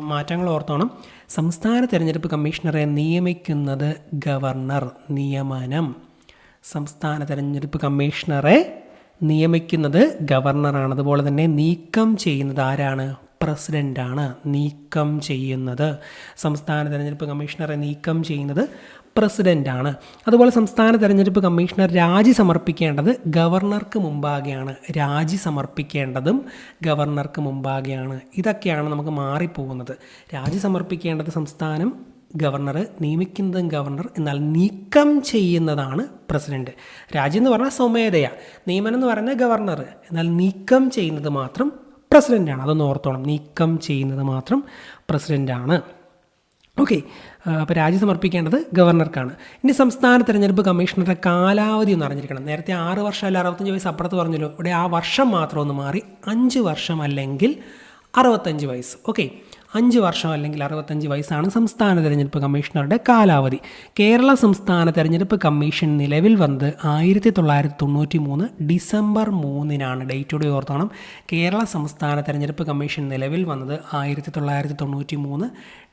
Speaker 1: മാറ്റങ്ങൾ ഓർത്തോണം. സംസ്ഥാന തെരഞ്ഞെടുപ്പ് കമ്മീഷണറെ നിയമിക്കുന്നത് ഗവർണർ നിയമനം. സംസ്ഥാന തെരഞ്ഞെടുപ്പ് കമ്മീഷണറെ നിയമിക്കുന്നത് ഗവർണറാണ്. അതുപോലെ തന്നെ നീക്കം ചെയ്യുന്നത് ആരാണ്? പ്രസിഡന്റാണ് നീക്കം ചെയ്യുന്നത്. സംസ്ഥാന തെരഞ്ഞെടുപ്പ് കമ്മീഷണറെ നീക്കം ചെയ്യുന്നത് പ്രസിഡന്റാണ് അതുപോലെ സംസ്ഥാന തെരഞ്ഞെടുപ്പ് കമ്മീഷണർ രാജി സമർപ്പിക്കേണ്ടത് ഗവർണർക്ക് മുമ്പാകെയാണ്. രാജി സമർപ്പിക്കേണ്ടതും ഗവർണർക്ക് മുമ്പാകെയാണ്. ഇതൊക്കെയാണ് നമുക്ക് മാറിപ്പോകുന്നത്. രാജി സമർപ്പിക്കേണ്ടത് സംസ്ഥാനം ഗവർണർ നിയമിക്കുന്നതും ഗവർണർ എന്നാൽ നീക്കം ചെയ്യുന്നതാണ് പ്രസിഡന്റ്. രാജ്യം എന്ന് പറഞ്ഞാൽ സ്വമേധയ. നിയമനം എന്ന് പറഞ്ഞാൽ ഗവർണർ. എന്നാൽ നീക്കം ചെയ്യുന്നത് മാത്രം പ്രസിഡന്റാണ് അതൊന്ന് ഓർത്തോണം. നീക്കം ചെയ്യുന്നത് മാത്രം പ്രസിഡന്റാണ് ഓക്കെ. അപ്പോൾ രാജി സമർപ്പിക്കേണ്ടത് ഗവർണർക്കാണ്. ഇനി സംസ്ഥാന തെരഞ്ഞെടുപ്പ് കമ്മീഷണറുടെ കാലാവധി ഒന്ന് അറിഞ്ഞിരിക്കണം. നേരത്തെ ആറ് വർഷം അല്ല അറുപത്തഞ്ച് വയസ്സ് അപ്പുറത്ത് പറഞ്ഞല്ലോ. ഇവിടെ ആ വർഷം മാത്രം ഒന്ന് മാറി. അഞ്ച് വർഷം അല്ലെങ്കിൽ അറുപത്തഞ്ച് വയസ്സ്. ഓക്കെ. അഞ്ച് വർഷം അല്ലെങ്കിൽ അറുപത്തഞ്ച് വയസ്സാണ് സംസ്ഥാന തെരഞ്ഞെടുപ്പ് കമ്മീഷണറുടെ കാലാവധി. കേരള സംസ്ഥാന തെരഞ്ഞെടുപ്പ് കമ്മീഷൻ നിലവിൽ വന്നത് ആയിരത്തി തൊള്ളായിരത്തി തൊണ്ണൂറ്റി മൂന്ന് ഡിസംബർ മൂന്നിനാണ്. ഡേറ്റോടെ ഓർത്തോണം. കേരള സംസ്ഥാന തെരഞ്ഞെടുപ്പ് കമ്മീഷൻ നിലവിൽ വന്നത് ആയിരത്തി തൊള്ളായിരത്തി തൊണ്ണൂറ്റി മൂന്ന്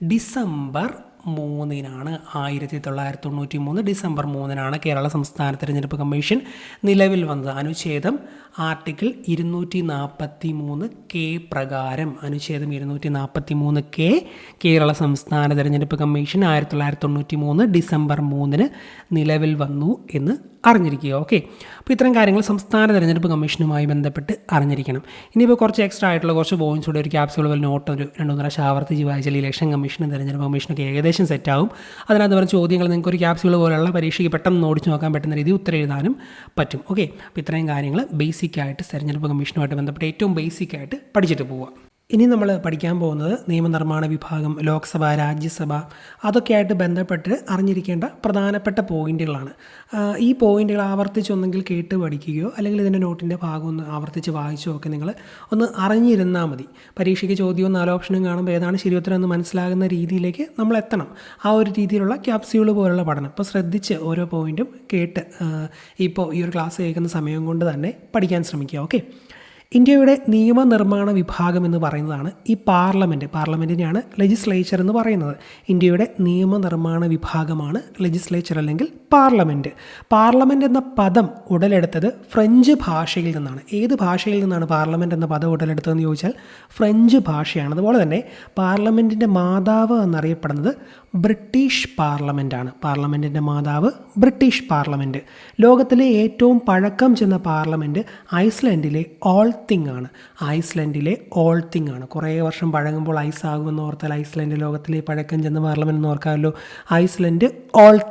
Speaker 1: ഡിസംബർ മൂന്നിനാണ് ആയിരത്തി തൊള്ളായിരത്തി തൊണ്ണൂറ്റി മൂന്ന് ഡിസംബർ മൂന്നിനാണ് കേരള സംസ്ഥാന തിരഞ്ഞെടുപ്പ് കമ്മീഷൻ നിലവിൽ വന്നത്. അനുച്ഛേദം ആർട്ടിക്കിൾ ഇരുന്നൂറ്റി നാൽപ്പത്തി മൂന്ന് കെ പ്രകാരം അനുച്ഛേദം ഇരുന്നൂറ്റി നാൽപ്പത്തി മൂന്ന് കെ കേരള സംസ്ഥാന തിരഞ്ഞെടുപ്പ് കമ്മീഷൻ ആയിരത്തി തൊള്ളായിരത്തി തൊണ്ണൂറ്റി മൂന്ന് ഡിസംബർ മൂന്നിന് നിലവിൽ വന്നു എന്ന് അറിഞ്ഞിരിക്കുക ഓക്കെ അപ്പോൾ ഇത്തരം കാര്യങ്ങൾ സംസ്ഥാന തെരഞ്ഞെടുപ്പ് കമ്മീഷനുമായി ബന്ധപ്പെട്ട് അറിഞ്ഞിരിക്കണം. ഇനിയിപ്പോൾ കുറച്ച് എക്സ്ട്രാ ആയിട്ടുള്ള കുറച്ച് പോയിന്റ്സ് കൂടെ ഒരു ക്യാപ്സുകൾ പോലെ നോട്ട് ഒരു രണ്ടു മൂന്ന് പ്രാവശ്യം ആവർത്തിച്ച് വായിച്ചാൽ ഇലക്ഷൻ കമ്മീഷനും തെരഞ്ഞെടുപ്പ് കമ്മീഷനൊക്കെ ഏകദേശം സെറ്റാവും അതിനകത്ത് പറഞ്ഞ ചോദ്യങ്ങൾ നിങ്ങൾക്ക് ഒരു ക്യാപ്സുകൾ പോലെയുള്ള പരീക്ഷയ്ക്ക് പെട്ടെന്ന് ഓടിച്ച് നോക്കാൻ പറ്റുന്ന രീതി ഉത്തരം എഴുതാനും പറ്റും ഓക്കെ അപ്പോൾ ഇത്രയും കാര്യങ്ങൾ ബേസിക്കായിട്ട് തെരഞ്ഞെടുപ്പ് കമ്മീഷനുമായിട്ട് ബന്ധപ്പെട്ട് ഏറ്റവും ബേസിക്കായിട്ട് പഠിച്ചിട്ട് പോവുക. ഇനി നമ്മൾ പഠിക്കാൻ പോകുന്നത് നിയമനിർമ്മാണ വിഭാഗം ലോക്സഭ രാജ്യസഭ അതൊക്കെയായിട്ട് ബന്ധപ്പെട്ട് അറിഞ്ഞിരിക്കേണ്ട പ്രധാനപ്പെട്ട പോയിന്റുകളാണ്. ഈ പോയിന്റുകൾ ആവർത്തിച്ചൊന്നെങ്കിൽ കേട്ട് പഠിക്കുകയോ അല്ലെങ്കിൽ ഇതിന്റെ നോട്ടിന്റെ ഭാഗം ഒന്ന് ആവർത്തിച്ച് വായിച്ചോ ഒക്കെ നിങ്ങൾ ഒന്ന് അറിഞ്ഞിരുന്നാൽ മതി. പരീക്ഷയ്ക്ക് ചോദ്യവും നാല് ഓപ്ഷനും കാണുമ്പോൾ ഏതാണ് ശരിയുത്തരം എന്ന് മനസ്സിലാകുന്ന രീതിയിലേക്ക് നമ്മൾ എത്തണം ആ ഒരു രീതിയിലുള്ള ക്യാപ്സ്യൂൾ പോലുള്ള പഠനം. അപ്പോൾ ശ്രദ്ധിച്ച് ഓരോ പോയിന്റും കേട്ട് ഇപ്പോൾ ഈ ഒരു ക്ലാസ് കേൾക്കുന്ന സമയം കൊണ്ട് തന്നെ പഠിക്കാൻ ശ്രമിക്കുക. ഓക്കെ? ഇന്ത്യയുടെ നിയമനിർമ്മാണ വിഭാഗം എന്ന് പറയുന്നതാണ് ഈ പാർലമെന്റ് പാർലമെന്റിനെയാണ് ലെജിസ്ലേച്ചർ എന്ന് പറയുന്നത്. ഇന്ത്യയുടെ നിയമനിർമ്മാണ വിഭാഗമാണ് ലെജിസ്ലേച്ചർ അല്ലെങ്കിൽ പാർലമെന്റ് പാർലമെന്റ് എന്ന പദം ഉടലെടുത്തത് ഫ്രഞ്ച് ഭാഷയിൽ നിന്നാണ്. ഏത് ഭാഷയിൽ നിന്നാണ് പാർലമെന്റ് എന്ന പദം ഉടലെടുത്തതെന്ന് ചോദിച്ചാൽ ഫ്രഞ്ച് ഭാഷയാണ്. അതുപോലെ തന്നെ പാർലമെന്റിന്റെ മാതാവ് എന്നറിയപ്പെടുന്നത് ബ്രിട്ടീഷ് പാർലമെന്റാണ് പാർലമെന്റിന്റെ മാതാവ് ബ്രിട്ടീഷ് പാർലമെന്റ് ലോകത്തിലെ ഏറ്റവും പഴക്കം ചെന്ന പാർലമെന്റ് ഐസ്ലൻഡിലെ ഓൾത്തിങ് ആണ്. ഐസ്ലൻഡിലെ ഓൾ തിങ് ആണ്. കുറേ വർഷം പഴകുമ്പോൾ ഐസ് ആകുമെന്ന് ഓർത്താൽ ഐസ്ലൻഡ് ലോകത്തിലെ പഴക്കം ചെന്ന പാർലമെന്റ് എന്ന് ഓർക്കാമല്ലോ. ഐസ്ലൻഡ്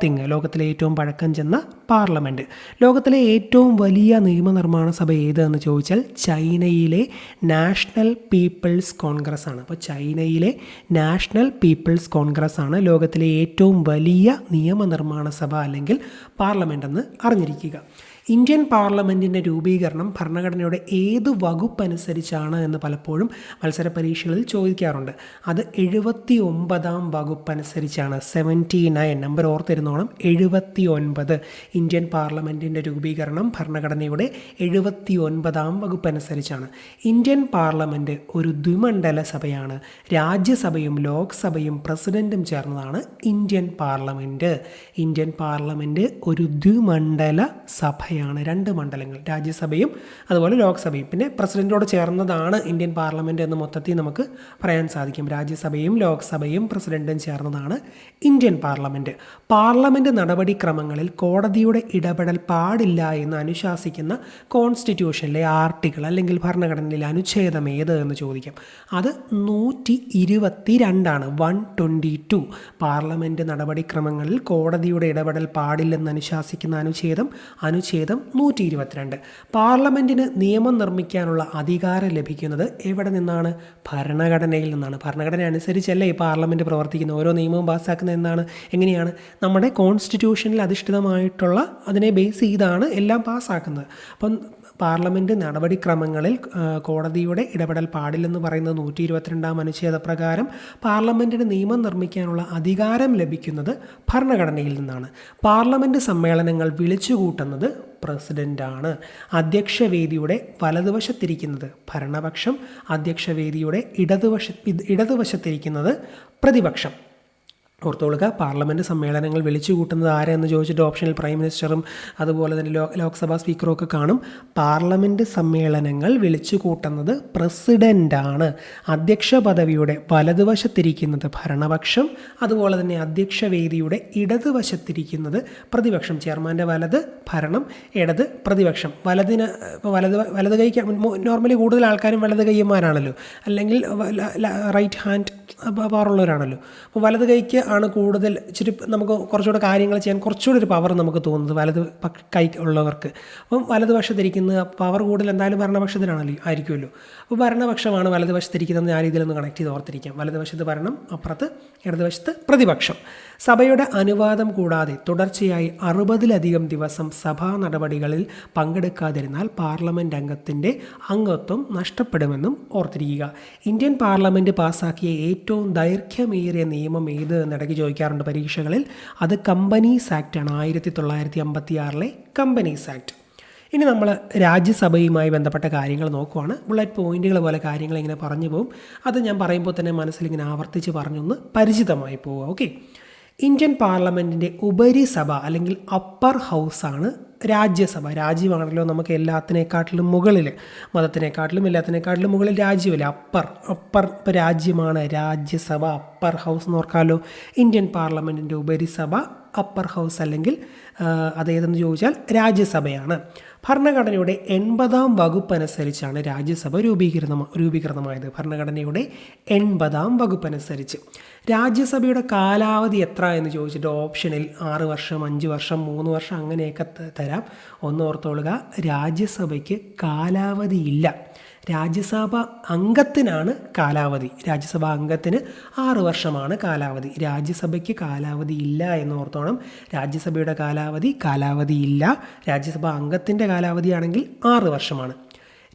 Speaker 1: തിങ് ലോകത്തിലെ ഏറ്റവും പഴക്കം ചെന്ന പാർലമെന്റ് ലോകത്തിലെ ഏറ്റവും വലിയ നിയമനിർമ്മാണ സഭ ഏതെന്ന് ചോദിച്ചാൽ ചൈനയിലെ നാഷണൽ പീപ്പിൾസ് കോൺഗ്രസ് ആണ്. അപ്പോൾ ചൈനയിലെ നാഷണൽ പീപ്പിൾസ് കോൺഗ്രസ് ആണ് ലോകത്തിലെ ഏറ്റവും വലിയ നിയമനിർമ്മാണ സഭ അല്ലെങ്കിൽ പാർലമെന്റ് എന്ന് അറിഞ്ഞിരിക്കുക. ഇന്ത്യൻ പാർലമെന്റിന്റെ രൂപീകരണം ഭരണഘടനയുടെ ഏത് വകുപ്പ് അനുസരിച്ചാണ് എന്ന് പലപ്പോഴും മത്സര പരീക്ഷകളിൽ ചോദിക്കാറുണ്ട്. അത് എഴുപത്തി ഒമ്പതാം വകുപ്പ് അനുസരിച്ചാണ് സെവന്റി നയൻ നമ്പർ ഓർത്തിരുന്നോണം. എഴുപത്തി ഒൻപത് ഇന്ത്യൻ പാർലമെന്റിന്റെ രൂപീകരണം ഭരണഘടനയുടെ എഴുപത്തി ഒൻപതാം വകുപ്പ് അനുസരിച്ചാണ് ഇന്ത്യൻ പാർലമെന്റ് ഒരു ദ്വിമണ്ഡല സഭയാണ്. രാജ്യസഭയും ലോക്സഭയും പ്രസിഡന്റും ചേർന്നതാണ് ഇന്ത്യൻ പാർലമെന്റ് ഇന്ത്യൻ പാർലമെന്റ് ഒരു ദ്വിമണ്ഡല സഭയാണ്. രണ്ട് മണ്ഡലങ്ങൾ രാജ്യസഭയും അതുപോലെ ലോക്സഭയും. പിന്നെ പ്രസിഡന്റോട് ചേർന്നതാണ് ഇന്ത്യൻ പാർലമെന്റ് എന്ന് മൊത്തത്തിൽ നമുക്ക് പറയാൻ സാധിക്കും. രാജ്യസഭയും ലോക്സഭയും പ്രസിഡന്റും ചേർന്നതാണ് ഇന്ത്യൻ പാർലമെന്റ് പാർലമെന്റ് നടപടിക്രമങ്ങളിൽ കോടതിയുടെ ഇടപെടൽ പാടില്ല എന്ന് അനുശാസിക്കുന്ന കോൺസ്റ്റിറ്റ്യൂഷനിലെ ആർട്ടിക്കിൾ അല്ലെങ്കിൽ ഭരണഘടനയിലെ അനുച്ഛേദം ഏത് എന്ന് ചോദിക്കാം. അത് നൂറ്റി ഇരുപത്തി രണ്ടാണ് വൺ ട്വന്റി ടു. പാർലമെന്റ് നടപടിക്രമങ്ങളിൽ കോടതിയുടെ ഇടപെടൽ പാടില്ലെന്ന് അനുശാസിക്കുന്ന അനുച്ഛേദം അനുച്ഛേദം നൂറ്റി ഇരുപത്തിരണ്ട് പാർലമെന്റിന് നിയമം നിർമ്മിക്കാനുള്ള അധികാരം ലഭിക്കുന്നത് എവിടെ നിന്നാണ്? ഭരണഘടനയിൽ നിന്നാണ്. ഭരണഘടന അനുസരിച്ചല്ലേ ഈ പാർലമെന്റ് പ്രവർത്തിക്കുന്ന ഓരോ നിയമവും പാസ്സാക്കുന്നത് എന്നാണ്. എങ്ങനെയാണ്? നമ്മുടെ കോൺസ്റ്റിറ്റ്യൂഷനിൽ അധിഷ്ഠിതമായിട്ടുള്ള അതിനെ ബേസ് ചെയ്താണ് എല്ലാം പാസ്സാക്കുന്നത്. അപ്പം പാർലമെന്റ് നടപടിക്രമങ്ങളിൽ കോടതിയുടെ ഇടപെടൽ പാടില്ലെന്ന് പറയുന്ന നൂറ്റി ഇരുപത്തിരണ്ടാം അനുച്ഛേദ പ്രകാരം പാർലമെന്റിന് നിയമം നിർമ്മിക്കാനുള്ള അധികാരം ലഭിക്കുന്നത് ഭരണഘടനയിൽ നിന്നാണ്. പാർലമെന്റ് സമ്മേളനങ്ങൾ വിളിച്ചുകൂട്ടുന്നത് പ്രസിഡന്റാണ് അധ്യക്ഷവേദിയുടെ വലതുവശത്തിരിക്കുന്നത് ഭരണപക്ഷം അധ്യക്ഷവേദിയുടെ ഇടതുവശ ഇടതുവശത്തിരിക്കുന്നത് പ്രതിപക്ഷം. ഓർത്തോളുക പാർലമെന്റ് സമ്മേളനങ്ങൾ വിളിച്ചു കൂട്ടുന്നത് ആരെന്ന് ചോദിച്ചിട്ട് ഓപ്ഷനിൽ പ്രൈം മിനിസ്റ്ററും അതുപോലെ തന്നെ ലോ ലോക്സഭാ സ്പീക്കറും ഒക്കെ കാണും. പാർലമെന്റ് സമ്മേളനങ്ങൾ വിളിച്ചു കൂട്ടുന്നത് പ്രസിഡന്റാണ് അധ്യക്ഷ പദവിയുടെ വലതുവശത്തിരിക്കുന്നത് ഭരണപക്ഷം അതുപോലെ തന്നെ അധ്യക്ഷ വേദിയുടെ ഇടതുവശത്തിരിക്കുന്നത് പ്രതിപക്ഷം. ചെയർമാന്റെ വലത് ഭരണം ഇടത് പ്രതിപക്ഷം. വലതിന് വലത് വലത് കൈക്ക് നോർമലി കൂടുതൽ ആൾക്കാരും വലത് കൈയ്യന്മാരാണല്ലോ. അല്ലെങ്കിൽ റൈറ്റ് ഹാൻഡ് പവറുള്ളവരാണല്ലോ അപ്പോൾ വലത് കൈക്ക് ആണ് കൂടുതൽ ഇച്ചിരി നമുക്ക് കുറച്ചുകൂടെ കാര്യങ്ങൾ ചെയ്യാൻ കുറച്ചുകൂടി ഒരു പവർ നമുക്ക് തോന്നുന്നത് വലത് കൈ ഉള്ളവർക്ക്. അപ്പം വലതുപക്ഷത്തിരിക്കുന്ന പവർ കൂടുതൽ എന്തായാലും ഭരണപക്ഷത്തിനാണല്ലോ ആയിരിക്കുമല്ലോ. അപ്പോൾ ഭരണപക്ഷമാണ് വലതുവശത്തിരിക്കുന്നത് ആ രീതിയിലൊന്ന് കണക്ട് ചെയ്ത് ഓർത്തിരിക്കാം. വലതുവശത്ത് ഭരണം അപ്പുറത്ത് ഇടതുവശത്ത് പ്രതിപക്ഷം. സഭയുടെ അനുവാദം കൂടാതെ തുടർച്ചയായി അറുപതിലധികം ദിവസം സഭാ നടപടികളിൽ പങ്കെടുക്കാതിരുന്നാൽ പാർലമെന്റ് അംഗത്തിന്റെ അംഗത്വം നഷ്ടപ്പെടുമെന്നും ഓർത്തിരിക്കുക. ഇന്ത്യൻ പാർലമെന്റ് പാസാക്കിയ ഏറ്റവും ദൈർഘ്യമേറിയ നിയമം ഏത് എന്നിടയ്ക്ക് ചോദിക്കാറുണ്ട് പരീക്ഷകളിൽ. അത് കമ്പനീസ് ആക്റ്റാണ് ആയിരത്തി തൊള്ളായിരത്തി അമ്പത്തി ആറിലെ കമ്പനീസ് ആക്ട് ഇനി നമ്മൾ രാജ്യസഭയുമായി ബന്ധപ്പെട്ട കാര്യങ്ങൾ നോക്കുവാണ്. ബുള്ളറ്റ് പോയിന്റുകൾ പോലെ കാര്യങ്ങൾ ഇങ്ങനെ പറഞ്ഞു പോകും അത് ഞാൻ പറയുമ്പോൾ തന്നെ മനസ്സിൽ ഇങ്ങനെ ആവർത്തിച്ച് പറഞ്ഞൊന്ന് പരിചിതമായി പോവുക. ഓക്കെ ഇന്ത്യൻ പാർലമെന്റിന്റെ ഉപരിസഭ അല്ലെങ്കിൽ അപ്പർ ഹൗസാണ് രാജ്യസഭ രാജ്യമാണല്ലോ നമുക്ക് എല്ലാത്തിനേക്കാട്ടിലും മുകളിൽ മതത്തിനേക്കാട്ടിലും എല്ലാത്തിനേക്കാട്ടിലും മുകളിൽ രാജ്യമല്ലേ. അപ്പർ അപ്പർ രാജ്യമാണ് രാജ്യസഭ. അപ്പർ ഹൗസ് എന്ന് ഓർക്കാമല്ലോ ഇന്ത്യൻ പാർലമെന്റിന്റെ ഉപരിസഭ അപ്പർ ഹൗസ് അല്ലെങ്കിൽ അതേതെന്ന് ചോദിച്ചാൽ രാജ്യസഭയാണ്. ഭരണഘടനയുടെ എൺപതാം വകുപ്പ് അനുസരിച്ചാണ് രാജ്യസഭ രൂപീകൃതം രൂപീകൃതമായത്. ഭരണഘടനയുടെ എൺപതാം വകുപ്പ് അനുസരിച്ച്. രാജ്യസഭയുടെ കാലാവധി എത്ര എന്ന് ചോദിച്ചിട്ട് ഓപ്ഷനിൽ ആറ് വർഷം അഞ്ച് വർഷം മൂന്ന് വർഷം അങ്ങനെയൊക്കെ തരാം. ഒന്ന് ഓർത്തോളുക രാജ്യസഭയ്ക്ക് കാലാവധിയില്ല രാജ്യസഭ അംഗത്തിനാണ് കാലാവധി. രാജ്യസഭാ അംഗത്തിന് ആറ് വർഷമാണ് കാലാവധി. രാജ്യസഭയ്ക്ക് കാലാവധി ഇല്ല എന്ന് ഓർത്തോണം. രാജ്യസഭയുടെ കാലാവധി കാലാവധി ഇല്ല. രാജ്യസഭാ അംഗത്തിന്റെ കാലാവധിയാണെങ്കിൽ ആറ് വർഷമാണ്.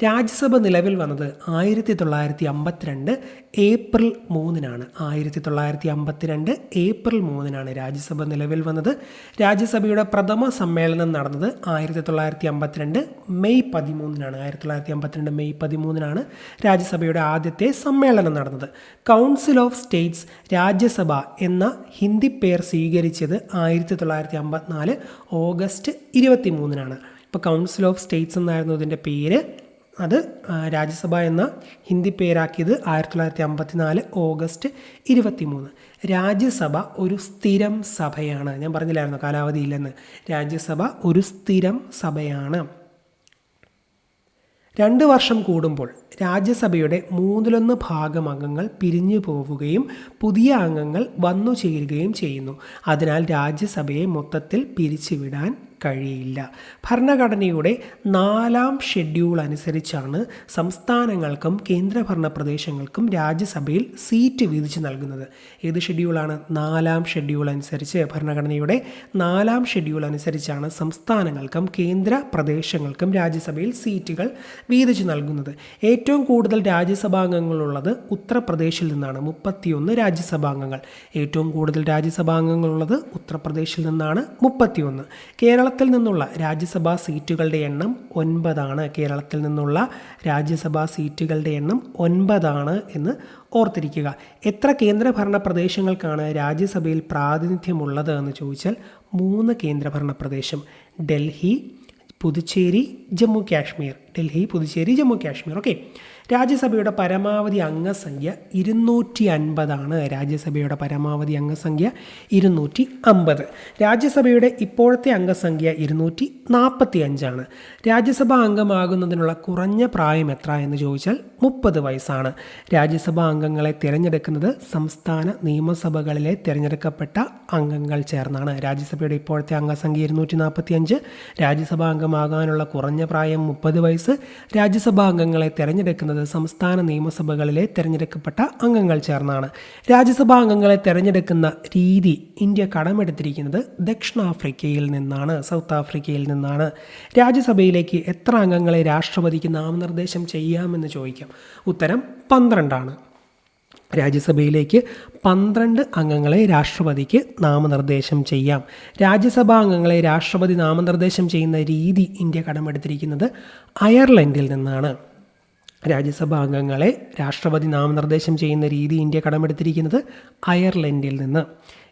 Speaker 1: രാജ്യസഭ നിലവിൽ വന്നത് ആയിരത്തി തൊള്ളായിരത്തി അമ്പത്തിരണ്ട് ഏപ്രിൽ മൂന്നിനാണ്. ആയിരത്തി തൊള്ളായിരത്തി അമ്പത്തിരണ്ട് ഏപ്രിൽ മൂന്നിനാണ് രാജ്യസഭ നിലവിൽ വന്നത്. രാജ്യസഭയുടെ പ്രഥമ സമ്മേളനം നടന്നത് ആയിരത്തി തൊള്ളായിരത്തി അമ്പത്തിരണ്ട് മെയ് പതിമൂന്നിനാണ്. ആയിരത്തി തൊള്ളായിരത്തി അമ്പത്തിരണ്ട് മെയ് പതിമൂന്നിനാണ് രാജ്യസഭയുടെ ആദ്യത്തെ സമ്മേളനം നടന്നത്. കൗൺസിൽ ഓഫ് സ്റ്റേറ്റ്സ് രാജ്യസഭ എന്ന ഹിന്ദി പേർ സ്വീകരിച്ചത് ആയിരത്തി തൊള്ളായിരത്തി അമ്പത്തിനാല് ഓഗസ്റ്റ് ഇരുപത്തി മൂന്നിനാണ് ഇപ്പോൾ കൗൺസിൽ ഓഫ് സ്റ്റേറ്റ്സ് എന്നായിരുന്നു ഇതിന്റെ പേര്. അത് രാജ്യസഭ എന്ന ഹിന്ദി പേരാക്കിയത് ആയിരത്തി തൊള്ളായിരത്തി അമ്പത്തിനാല് ഓഗസ്റ്റ് ഇരുപത്തി മൂന്ന് രാജ്യസഭ ഒരു സ്ഥിരം സഭയാണ്. ഞാൻ പറഞ്ഞില്ലായിരുന്നു? കാലാവധി ഇല്ലെന്ന് രാജ്യസഭ ഒരു സ്ഥിരം സഭയാണ്. രണ്ട് വർഷം കൂടുമ്പോൾ രാജ്യസഭയുടെ മൂന്നിലൊന്ന് ഭാഗം അംഗങ്ങൾ പിരിഞ്ഞു പോവുകയും പുതിയ അംഗങ്ങൾ വന്നു ചേരുകയും ചെയ്യുന്നു. അതിനാൽ രാജ്യസഭയെ മൊത്തത്തിൽ പിരിച്ചുവിടാൻ കഴിയില്ല. ഭരണഘടനയുടെ നാലാം ഷെഡ്യൂൾ അനുസരിച്ചാണ് സംസ്ഥാനങ്ങൾക്കും കേന്ദ്രഭരണ പ്രദേശങ്ങൾക്കും രാജ്യസഭയിൽ സീറ്റ് വീതിച്ചു നൽകുന്നത്. ഏത് ഷെഡ്യൂളാണ്? നാലാം ഷെഡ്യൂൾ അനുസരിച്ച് ഭരണഘടനയുടെ നാലാം ഷെഡ്യൂൾ അനുസരിച്ചാണ് സംസ്ഥാനങ്ങൾക്കും കേന്ദ്ര പ്രദേശങ്ങൾക്കും രാജ്യസഭയിൽ സീറ്റുകൾ വീതിച്ചു നൽകുന്നത്. ഏറ്റവും കൂടുതൽ രാജ്യസഭാംഗങ്ങളുള്ളത് ഉത്തർപ്രദേശിൽ നിന്നാണ്. മുപ്പത്തിയൊന്ന് രാജ്യസഭാംഗങ്ങൾ. ഏറ്റവും കൂടുതൽ രാജ്യസഭാംഗങ്ങളുള്ളത് ഉത്തർപ്രദേശിൽ നിന്നാണ് മുപ്പത്തിയൊന്ന്. കേരളത്തിൽ നിന്നുള്ള രാജ്യസഭാ സീറ്റുകളുടെ എണ്ണം ഒൻപതാണ്. കേരളത്തിൽ നിന്നുള്ള രാജ്യസഭാ സീറ്റുകളുടെ എണ്ണം ഒൻപതാണ് എന്ന് ഓർത്തിരിക്കുക. എത്ര കേന്ദ്രഭരണ പ്രദേശങ്ങൾക്കാണ് രാജ്യസഭയിൽ പ്രാതിനിധ്യമുള്ളത് എന്ന് ചോദിച്ചാൽ മൂന്ന് കേന്ദ്രഭരണ പ്രദേശം. ഡൽഹി പുതുച്ചേരി ജമ്മു കാശ്മീർ. ഡൽഹി പുതുച്ചേരി ജമ്മു കാശ്മീർ. ഓക്കെ. രാജ്യസഭയുടെ പരമാവധി അംഗസംഖ്യ ഇരുന്നൂറ്റി അൻപതാണ് രാജ്യസഭയുടെ പരമാവധി അംഗസംഖ്യ ഇരുന്നൂറ്റി അമ്പത് രാജ്യസഭയുടെ ഇപ്പോഴത്തെ അംഗസംഖ്യ ഇരുന്നൂറ്റി നാൽപ്പത്തി അഞ്ചാണ് രാജ്യസഭാ അംഗമാകുന്നതിനുള്ള കുറഞ്ഞ പ്രായം എത്ര എന്ന് ചോദിച്ചാൽ മുപ്പത് വയസ്സാണ്. രാജ്യസഭാ അംഗങ്ങളെ തിരഞ്ഞെടുക്കുന്നത് സംസ്ഥാന നിയമസഭകളിലെ തിരഞ്ഞെടുക്കപ്പെട്ട അംഗങ്ങൾ ചേർന്നാണ്. രാജ്യസഭയുടെ ഇപ്പോഴത്തെ അംഗസംഖ്യ ഇരുന്നൂറ്റി നാൽപ്പത്തി അഞ്ച് രാജ്യസഭാ അംഗമാകാനുള്ള കുറഞ്ഞ പ്രായം മുപ്പത് വയസ്സ്. രാജ്യസഭാ അംഗങ്ങളെ തിരഞ്ഞെടുക്കുന്നത് സംസ്ഥാന നിയമസഭകളിലെ തിരഞ്ഞെടുക്കപ്പെട്ട അംഗങ്ങൾ ചേർന്നാണ്. രാജ്യസഭാ അംഗങ്ങളെ തിരഞ്ഞെടുക്കുന്ന രീതി ഇന്ത്യ കടമെടുത്തിരിക്കുന്നത് ദക്ഷിണാഫ്രിക്കയിൽ നിന്നാണ് സൗത്ത് ആഫ്രിക്കയിൽ നിന്നാണ്. രാജ്യസഭയിലേക്ക് എത്ര അംഗങ്ങളെ രാഷ്ട്രപതിക്ക് നാമനിർദ്ദേശം ചെയ്യാമെന്ന് ചോദിക്കാം. ഉത്തരം പന്ത്രണ്ടാണ്. രാജ്യസഭയിലേക്ക് പന്ത്രണ്ട് അംഗങ്ങളെ രാഷ്ട്രപതിക്ക് നാമനിർദ്ദേശം ചെയ്യാം. രാജ്യസഭാ അംഗങ്ങളെ രാഷ്ട്രപതി നാമനിർദ്ദേശം ചെയ്യുന്ന രീതി ഇന്ത്യ കടമെടുത്തിരിക്കുന്നത് അയർലൻഡിൽ നിന്നാണ്. രാജ്യസഭാ അംഗങ്ങളെ രാഷ്ട്രപതി നാമനിർദ്ദേശം ചെയ്യുന്ന രീതി ഇന്ത്യ കടമെടുത്തിരിക്കുന്നത് അയർലൻഡിൽ നിന്ന്.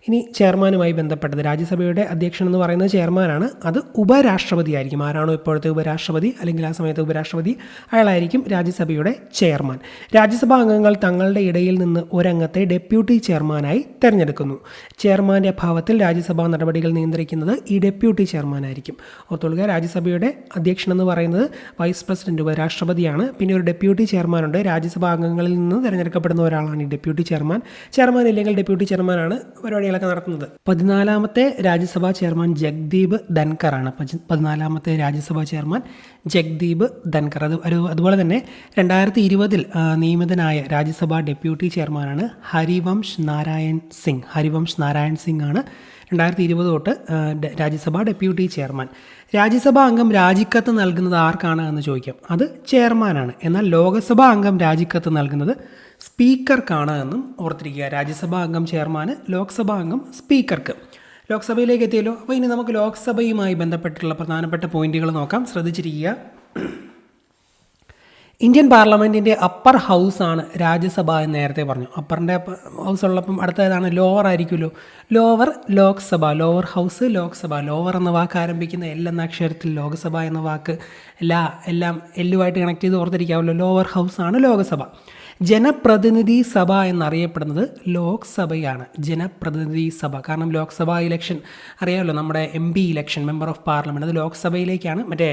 Speaker 1: ഇനി ചെയർമാനുമായി ബന്ധപ്പെട്ടത് രാജ്യസഭയുടെ അധ്യക്ഷൻ എന്ന് പറയുന്നത് ചെയർമാനാണ്. അത് ഉപരാഷ്ട്രപതി ആയിരിക്കും ആരാണോ ഇപ്പോഴത്തെ ഉപരാഷ്ട്രപതി അല്ലെങ്കിൽ ആ സമയത്തെ ഉപരാഷ്ട്രപതി അയാളായിരിക്കും രാജ്യസഭയുടെ ചെയർമാൻ. രാജ്യസഭാ അംഗങ്ങൾ തങ്ങളുടെ ഇടയിൽ നിന്ന് ഒരംഗത്തെ ഡെപ്യൂട്ടി ചെയർമാനായി തിരഞ്ഞെടുക്കുന്നു. ചെയർമാന്റെ അഭാവത്തിൽ രാജ്യസഭാ നടപടികൾ നിയന്ത്രിക്കുന്നത് ഈ ഡെപ്യൂട്ടി ചെയർമാനായിരിക്കും. ഓർത്തൊള്ളുക രാജ്യസഭയുടെ അധ്യക്ഷൻ എന്ന് പറയുന്നത് വൈസ് പ്രസിഡന്റ് ഉപരാഷ്ട്രപതിയാണ്. പിന്നെ ഒരു ഡെപ്യൂട്ടി ചെയർമാനുണ്ട്. രാജ്യസഭാ അംഗങ്ങളിൽ നിന്ന് തിരഞ്ഞെടുക്കപ്പെടുന്ന ഒരാളാണ് ഈ ഡെപ്യൂട്ടി ചെയർമാൻ. ചെയർമാൻ ഇല്ലെങ്കിൽ ഡെപ്യൂട്ടി ചെയർമാനാണ്. പരിപാടികളൊക്കെ നടത്തുന്നത്. പതിനാലാമത്തെ രാജ്യസഭാ ചെയർമാൻ ജഗ്ദീപ് ധൻകറാണ് ആണ് പതിനാലാമത്തെ രാജ്യസഭാ ചെയർമാൻ ജഗ്ദീപ് ധൻകർ അത് അതുപോലെ തന്നെ രണ്ടായിരത്തി ഇരുപതിൽ നിയമിതനായ രാജ്യസഭാ ഡെപ്യൂട്ടി ചെയർമാനാണ് ഹരിവംശ് നാരായൺ സിംഗ്. ഹരിവംശ് നാരായൺ സിംഗ് ആണ് രണ്ടായിരത്തി ഇരുപത് തൊട്ട് രാജ്യസഭാ ഡെപ്യൂട്ടി ചെയർമാൻ. രാജ്യസഭാ അംഗം രാജിക്കത്ത് നൽകുന്നത് ആർക്കാണ് എന്ന് ചോദിക്കാം. അത് ചെയർമാനാണ്. എന്നാൽ ലോകസഭാ അംഗം രാജിക്കത്ത് നൽകുന്നത് സ്പീക്കർക്കാണ് എന്നും ഓർത്തിരിക്കുക. രാജ്യസഭാ അംഗം ചെയർമാന് ലോക്സഭാ അംഗം സ്പീക്കർക്ക്. ലോക്സഭയിലേക്ക് എത്തിയല്ലോ. അപ്പോൾ ഇനി നമുക്ക് ലോക്സഭയുമായി ബന്ധപ്പെട്ടുള്ള പ്രധാനപ്പെട്ട പോയിന്റുകൾ നോക്കാം. ശ്രദ്ധിച്ചിരിക്കുക. ഇന്ത്യൻ പാർലമെന്റിന്റെ അപ്പർ ഹൗസാണ് രാജ്യസഭ എന്ന് നേരത്തെ പറഞ്ഞു. അപ്പറിന്റെ ഹൗസ് ഉള്ളപ്പം അടുത്തതാണ് ലോവർ ആയിരിക്കുമല്ലോ. Lower Lok Sabha lower house Lok Sabha. Lower എന്ന വാക്ക് ആരംഭിക്കുന്ന എൽ എന്ന അക്ഷരത്തിൽ ലോക്സഭ എന്ന വാക്ക് എല്ലാ എല്ലാം എല്ലുമായിട്ട് കണക്ട് ചെയ്ത് ഓർത്തിരിക്കാമല്ലോ ലോവർ ഹൗസാണ് ലോകസഭ. ജനപ്രതിനിധി സഭ എന്നറിയപ്പെടുന്നത് ലോക്സഭയാണ്. ജനപ്രതിനിധി സഭ. കാരണം ലോക്സഭാ ഇലക്ഷൻ അറിയാമല്ലോ നമ്മുടെ M P election member of parliament അത് ലോക്സഭയിലേക്കാണ്. മറ്റേ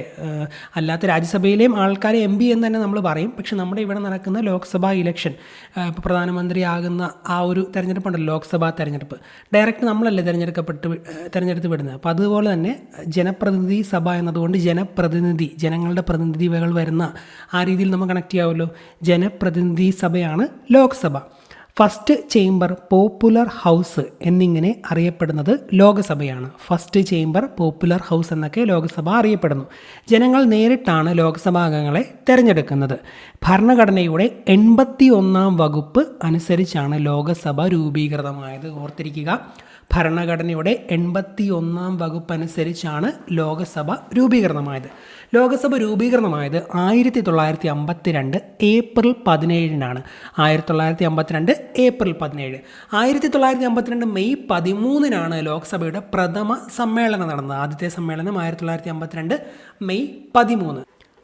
Speaker 1: അല്ലാത്ത രാജ്യസഭയിലെയും ആൾക്കാരെ എം പി എന്ന് തന്നെ നമ്മൾ പറയും. പക്ഷെ നമ്മുടെ ഇവിടെ നടക്കുന്ന ലോക്സഭാ ഇലക്ഷൻ ഇപ്പോൾ പ്രധാനമന്ത്രിയാകുന്ന ആ ഒരു തെരഞ്ഞെടുപ്പുണ്ടല്ലോ ലോക്സഭാ തിരഞ്ഞെടുപ്പ്. ഡയറക്റ്റ് നമ്മളല്ലേ തിരഞ്ഞെടുക്കപ്പെട്ട് തിരഞ്ഞെടുത്ത് വിടുന്നത്. അപ്പോൾ അതുപോലെ തന്നെ ജനപ്രതിനിധി സഭ എന്നതുകൊണ്ട് ജനപ്രതിനിധി ജനങ്ങളുടെ പ്രതിനിധികൾ വരുന്ന ആ രീതിയിൽ നമുക്ക് കണക്ട് ചെയ്യാമല്ലോ. ജനപ്രതിനിധി സഭയാണ് Lok Sabha. First chamber popular house എന്നിങ്ങനെ അറിയപ്പെടുന്നത് ലോകസഭയാണ്. ഫസ്റ്റ് ചേംബർ പോപ്പുലർ ഹൗസ് എന്നൊക്കെ ലോകസഭ അറിയപ്പെടുന്നു. ജനങ്ങൾ നേരിട്ടാണ് ലോക്സഭാ അംഗങ്ങളെ തിരഞ്ഞെടുക്കുന്നത്. ഭരണഘടനയുടെ എൺപത്തി ഒന്നാം വകുപ്പ് അനുസരിച്ചാണ് ലോകസഭ രൂപീകൃതമായത്. ഓർത്തിരിക്കുക ഭരണഘടനയുടെ എൺപത്തി ഒന്നാം വകുപ്പ് അനുസരിച്ചാണ് ലോകസഭ രൂപീകൃതമായത് ലോകസഭ രൂപീകൃതമായത് ആയിരത്തി തൊള്ളായിരത്തി അമ്പത്തിരണ്ട് ഏപ്രിൽ പതിനേഴിനാണ്. ആയിരത്തി തൊള്ളായിരത്തി അമ്പത്തിരണ്ട് ഏപ്രിൽ പതിനേഴ്. ആയിരത്തി തൊള്ളായിരത്തി അമ്പത്തിരണ്ട് മെയ് പതിമൂന്നിനാണ് ലോക്സഭയുടെ പ്രഥമ സമ്മേളനം നടന്നത്. ആദ്യത്തെ സമ്മേളനം ആയിരത്തി തൊള്ളായിരത്തി അമ്പത്തിരണ്ട് മെയ് പതിമൂന്ന്.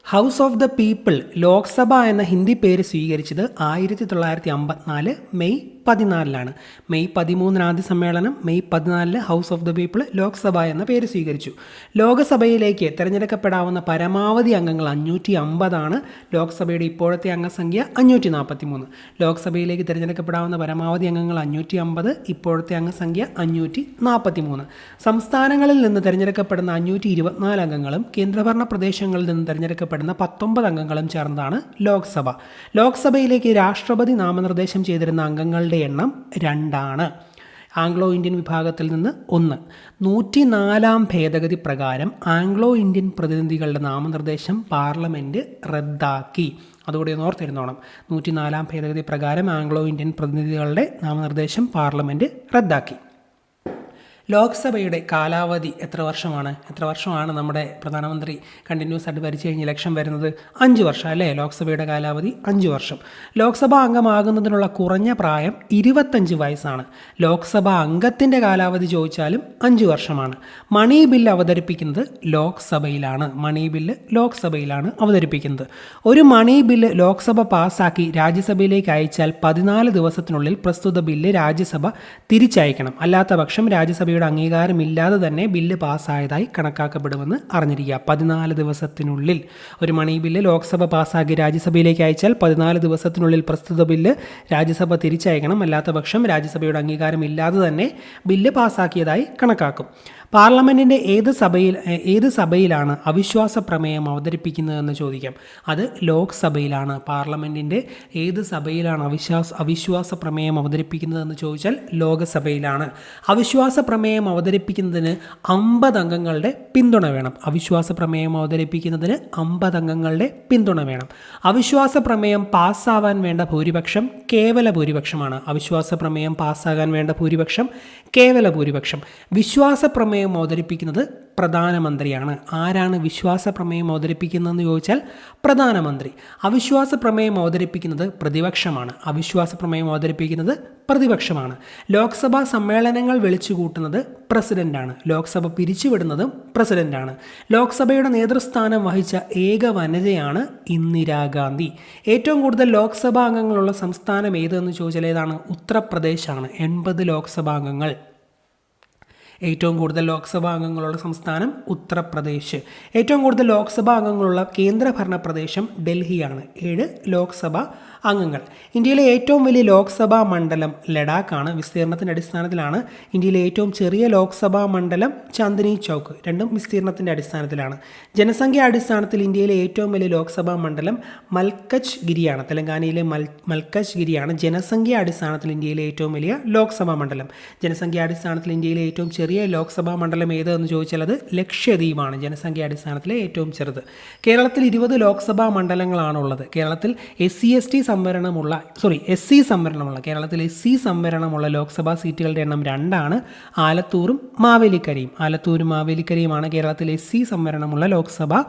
Speaker 1: House of the people Lok Sabha എന്ന ഹിന്ദി പേര് സ്വീകരിച്ചത് ആയിരത്തി തൊള്ളായിരത്തി അമ്പത്തിനാല് മെയ് പതിനാലിലാണ്. മെയ് പതിമൂന്നിന് ആദ്യ സമ്മേളനം മെയ് പതിനാലിന് house of the people Lok Sabha എന്ന പേര് സ്വീകരിച്ചു. ലോകസഭയിലേക്ക് തിരഞ്ഞെടുക്കപ്പെടാവുന്ന പരമാവധി അംഗങ്ങൾ അഞ്ഞൂറ്റി അമ്പതാണ് ലോക്സഭയുടെ ഇപ്പോഴത്തെ അംഗസംഖ്യ അഞ്ഞൂറ്റി നാൽപ്പത്തി മൂന്ന് ലോക്സഭയിലേക്ക് തിരഞ്ഞെടുക്കപ്പെടാവുന്ന പരമാവധി അംഗങ്ങൾ അഞ്ഞൂറ്റി അമ്പത് ഇപ്പോഴത്തെ അംഗസംഖ്യ അഞ്ഞൂറ്റി നാൽപ്പത്തി മൂന്ന് സംസ്ഥാനങ്ങളിൽ നിന്ന് തിരഞ്ഞെടുക്കപ്പെടുന്ന അഞ്ഞൂറ്റി ഇരുപത്തിനാല് അംഗങ്ങളും കേന്ദ്രഭരണ പ്രദേശങ്ങളിൽ നിന്ന് തിരഞ്ഞെടുക്കപ്പെടുന്ന പത്തൊമ്പത് അംഗങ്ങളും ചേർന്നതാണ് ലോക്സഭ. ലോക്സഭയിലേക്ക് രാഷ്ട്രപതി നാമനിർദ്ദേശം ചെയ്തിരുന്ന അംഗങ്ങളുടെ എണ്ണം രണ്ടാണ്. ആംഗ്ലോ ഇന്ത്യൻ വിഭാഗത്തിൽ നിന്ന് ഒന്ന്. നൂറ്റി നാലാം ഭേദഗതി പ്രകാരം ആംഗ്ലോ ഇന്ത്യൻ പ്രതിനിധികളുടെ നാമനിർദ്ദേശം പാർലമെന്റ് റദ്ദാക്കി. അതുകൂടി ഒന്ന് ഓർത്തിരുന്നോണം നൂറ്റി നാലാം ഭേദഗതി പ്രകാരം ആംഗ്ലോ ഇന്ത്യൻ പ്രതിനിധികളുടെ നാമനിർദ്ദേശം പാർലമെന്റ് റദ്ദാക്കി. ലോക്സഭയുടെ കാലാവധി എത്ര വർഷമാണ്? എത്ര വർഷമാണ് നമ്മുടെ പ്രധാനമന്ത്രി കണ്ടിന്യൂസ് ആയിട്ട് ഭരിച്ചു കഴിഞ്ഞ് ഇലക്ഷൻ വരുന്നത്? അഞ്ച് വർഷം അല്ലേ? ലോക്സഭയുടെ കാലാവധി അഞ്ച് വർഷം. ലോക്സഭാ അംഗമാകുന്നതിനുള്ള കുറഞ്ഞ പ്രായം ഇരുപത്തഞ്ച് വയസ്സാണ്. ലോക്സഭാ അംഗത്തിന്റെ കാലാവധി ചോദിച്ചാലും അഞ്ച് വർഷമാണ്. മണി ബില്ല് അവതരിപ്പിക്കുന്നത് ലോക്സഭയിലാണ്. മണി ബില്ല് ലോക്സഭയിലാണ് അവതരിപ്പിക്കുന്നത്. ഒരു മണി ബില്ല് ലോക്സഭ പാസ്സാക്കി രാജ്യസഭയിലേക്ക് അയച്ചാൽ പതിനാല് ദിവസത്തിനുള്ളിൽ പ്രസ്തുത ബില്ല് രാജ്യസഭ തിരിച്ചയക്കണം. അല്ലാത്ത പക്ഷം രാജ്യസഭയുടെ അംഗീകാരമില്ലാതെ തന്നെ ബില്ല് പാസ്സായതായി കണക്കാക്കപ്പെടുമെന്ന് അറിഞ്ഞിരിക്കുക. പതിനാല് ദിവസത്തിനുള്ളിൽ ഒരു മണി ബില്ല് ലോക്സഭ പാസ്സാക്കി രാജ്യസഭയിലേക്ക് അയച്ചാൽ പതിനാല് ദിവസത്തിനുള്ളിൽ പ്രസ്തുത ബില്ല് രാജ്യസഭ തിരിച്ചയക്കണം. അല്ലാത്ത പക്ഷം രാജ്യസഭയുടെ അംഗീകാരമില്ലാതെ തന്നെ ബില്ല് പാസ്സാക്കിയതായി കണക്കാക്കും. പാർലമെന്റിന്റെ ഏത് സഭയിൽ ഏത് സഭയിലാണ് അവിശ്വാസ പ്രമേയം അവതരിപ്പിക്കുന്നതെന്ന് ചോദിക്കാം. അത് ലോക്സഭയിലാണ്. പാർലമെന്റിന്റെ ഏത് സഭയിലാണ് അവിശ്വാസ അവിശ്വാസ പ്രമേയം അവതരിപ്പിക്കുന്നതെന്ന് ചോദിച്ചാൽ ലോകസഭയിലാണ്. അവിശ്വാസ പ്രമേയം അവതരിപ്പിക്കുന്നതിന് അമ്പത് അംഗങ്ങളുടെ പിന്തുണ വേണം. അവിശ്വാസ പ്രമേയം അവതരിപ്പിക്കുന്നതിന് അമ്പത് അംഗങ്ങളുടെ പിന്തുണ വേണം. അവിശ്വാസ പ്രമേയം പാസ്സാവാൻ വേണ്ട ഭൂരിപക്ഷം കേവല ഭൂരിപക്ഷമാണ്. അവിശ്വാസ പ്രമേയം പാസ്സാകാൻ വേണ്ട ഭൂരിപക്ഷം കേവല ഭൂരിപക്ഷം. വിശ്വാസ പ്രമേയം അവതരിപ്പിക്കുന്നത് പ്രധാനമന്ത്രിയാണ്. ആരാണ് വിശ്വാസ പ്രമേയം അവതരിപ്പിക്കുന്നതെന്ന് ചോദിച്ചാൽ പ്രധാനമന്ത്രി. അവിശ്വാസ പ്രമേയം അവതരിപ്പിക്കുന്നത് പ്രതിപക്ഷമാണ്. അവിശ്വാസ പ്രമേയം അവതരിപ്പിക്കുന്നത് പ്രതിപക്ഷമാണ്. ലോക്സഭാ സമ്മേളനങ്ങൾ വിളിച്ചു കൂട്ടുന്നത് പ്രസിഡന്റാണ്. ലോക്സഭ പിരിച്ചുവിടുന്നതും പ്രസിഡന്റാണ്. ലോക്സഭയുടെ നേതൃസ്ഥാനം വഹിച്ച ഏക വനിതയാണ് ഇന്ദിരാഗാന്ധി. ഏറ്റവും കൂടുതൽ ലോക്സഭാ അംഗങ്ങളുള്ള സംസ്ഥാനം ഏതെന്ന് ചോദിച്ചാൽ ഏതാണ്? ഉത്തർപ്രദേശാണ്. എൺപത് ലോക്സഭാ അംഗങ്ങൾ. ഏറ്റവും കൂടുതൽ ലോക്സഭാ അംഗങ്ങളുള്ള സംസ്ഥാനം ഉത്തർപ്രദേശ്. ഏറ്റവും കൂടുതൽ ലോക്സഭാ അംഗങ്ങളുള്ള കേന്ദ്രഭരണ പ്രദേശം ഡൽഹിയാണ്. ഏഴ് ലോക്സഭ അംഗങ്ങൾ. ഇന്ത്യയിലെ ഏറ്റവും വലിയ ലോക്സഭാ മണ്ഡലം ലഡാക്കാണ്. വിസ്തീർണത്തിന്റെ അടിസ്ഥാനത്തിലാണ് ഇന്ത്യയിലെ ഏറ്റവും ചെറിയ ലോക്സഭാ മണ്ഡലം ചാന്ദിനി ചൗക്ക്. രണ്ടും വിസ്തീർണത്തിന്റെ അടിസ്ഥാനത്തിലാണ്. ജനസംഖ്യ അടിസ്ഥാനത്തിൽ ഇന്ത്യയിലെ ഏറ്റവും വലിയ ലോക്സഭാ മണ്ഡലം മൽക്കജ് ഗിരിയാണ് തെലങ്കാനയിലെ മൽ മൽക്കജ് ഗിരിയാണ് ജനസംഖ്യ അടിസ്ഥാനത്തിൽ ഇന്ത്യയിലെ ഏറ്റവും വലിയ ലോക്സഭാ മണ്ഡലം. ജനസംഖ്യ അടിസ്ഥാനത്തിൽ ഇന്ത്യയിലെ ഏറ്റവും ചെറിയ ലോക്സഭാ മണ്ഡലം ഏതെന്ന് ചോദിച്ചാൽ അത് ലക്ഷദ്വീപാണ്. ജനസംഖ്യ അടിസ്ഥാനത്തിലെ ഏറ്റവും ചെറുത്. കേരളത്തിൽ ഇരുപത് ലോക്സഭാ മണ്ഡലങ്ങളാണുള്ളത്. കേരളത്തിൽ എസ് സി എസ് ടി സംവരണമുള്ള സോറി എസ് സി സംവരണമുള്ള കേരളത്തിൽ എസ് സി സംവരണമുള്ള ലോക്സഭാ സീറ്റുകളുടെ എണ്ണം രണ്ടാണ്. ആലത്തൂറും മാവേലിക്കരയും. ആലത്തൂരും മാവേലിക്കരയുമാണ് കേരളത്തിൽ എസ് സി സംവരണമുള്ള ലോക്സഭാ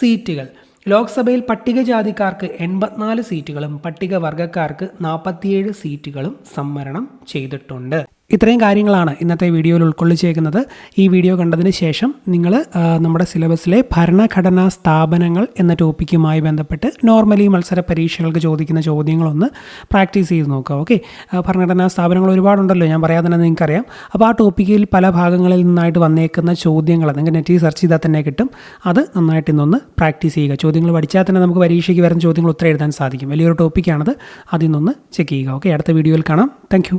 Speaker 1: സീറ്റുകൾ. ലോക്സഭയിൽ പട്ടികജാതിക്കാർക്ക് എൺപത്തിനാല് സീറ്റുകളും പട്ടികവർഗക്കാർക്ക് നാൽപ്പത്തിയേഴ് സീറ്റുകളും സംവരണം ചെയ്തിട്ടുണ്ട്. ഇത്രയും കാര്യങ്ങളാണ് ഇന്നത്തെ വീഡിയോയിൽ ഉൾക്കൊള്ളിച്ചേക്കുന്നത്. ഈ വീഡിയോ കണ്ടതിന് ശേഷം നിങ്ങൾ നമ്മുടെ സിലബസിലെ ഭരണഘടനാ സ്ഥാപനങ്ങൾ എന്ന ടോപ്പിക്കുമായി ബന്ധപ്പെട്ട് നോർമലി മത്സര പരീക്ഷകൾക്ക് ചോദിക്കുന്ന ചോദ്യങ്ങളൊന്ന് പ്രാക്ടീസ് ചെയ്ത് നോക്കുക ഓക്കെ? ഭരണഘടനാ സ്ഥാപനങ്ങൾ ഒരുപാടുണ്ടല്ലോ ഞാൻ പറയാതെ തന്നെ നിങ്ങൾക്കറിയാം. അപ്പോൾ ആ ടോപ്പിക്കിൽ പല ഭാഗങ്ങളിൽ നിന്നായിട്ട് വന്നേക്കുന്ന ചോദ്യങ്ങൾ നിങ്ങൾക്ക് നെറ്റിൽ സെർച്ച് ചെയ്താൽ തന്നെ കിട്ടും. അത് നന്നായിട്ട് ഇന്നൊന്ന് പ്രാക്ടീസ് ചെയ്യുക. ചോദ്യങ്ങൾ പഠിച്ചാൽ തന്നെ നമുക്ക് പരീക്ഷയ്ക്ക് വരുന്ന ചോദ്യങ്ങൾ ഉത്തരം എഴുതാൻ സാധിക്കും. വലിയൊരു ടോപ്പിക്കാണത്. അതിൽ നിന്നൊന്ന് ചെക്ക് ചെയ്യുക ഓക്കെ? അടുത്ത വീഡിയോയിൽ കാണാം. താങ്ക്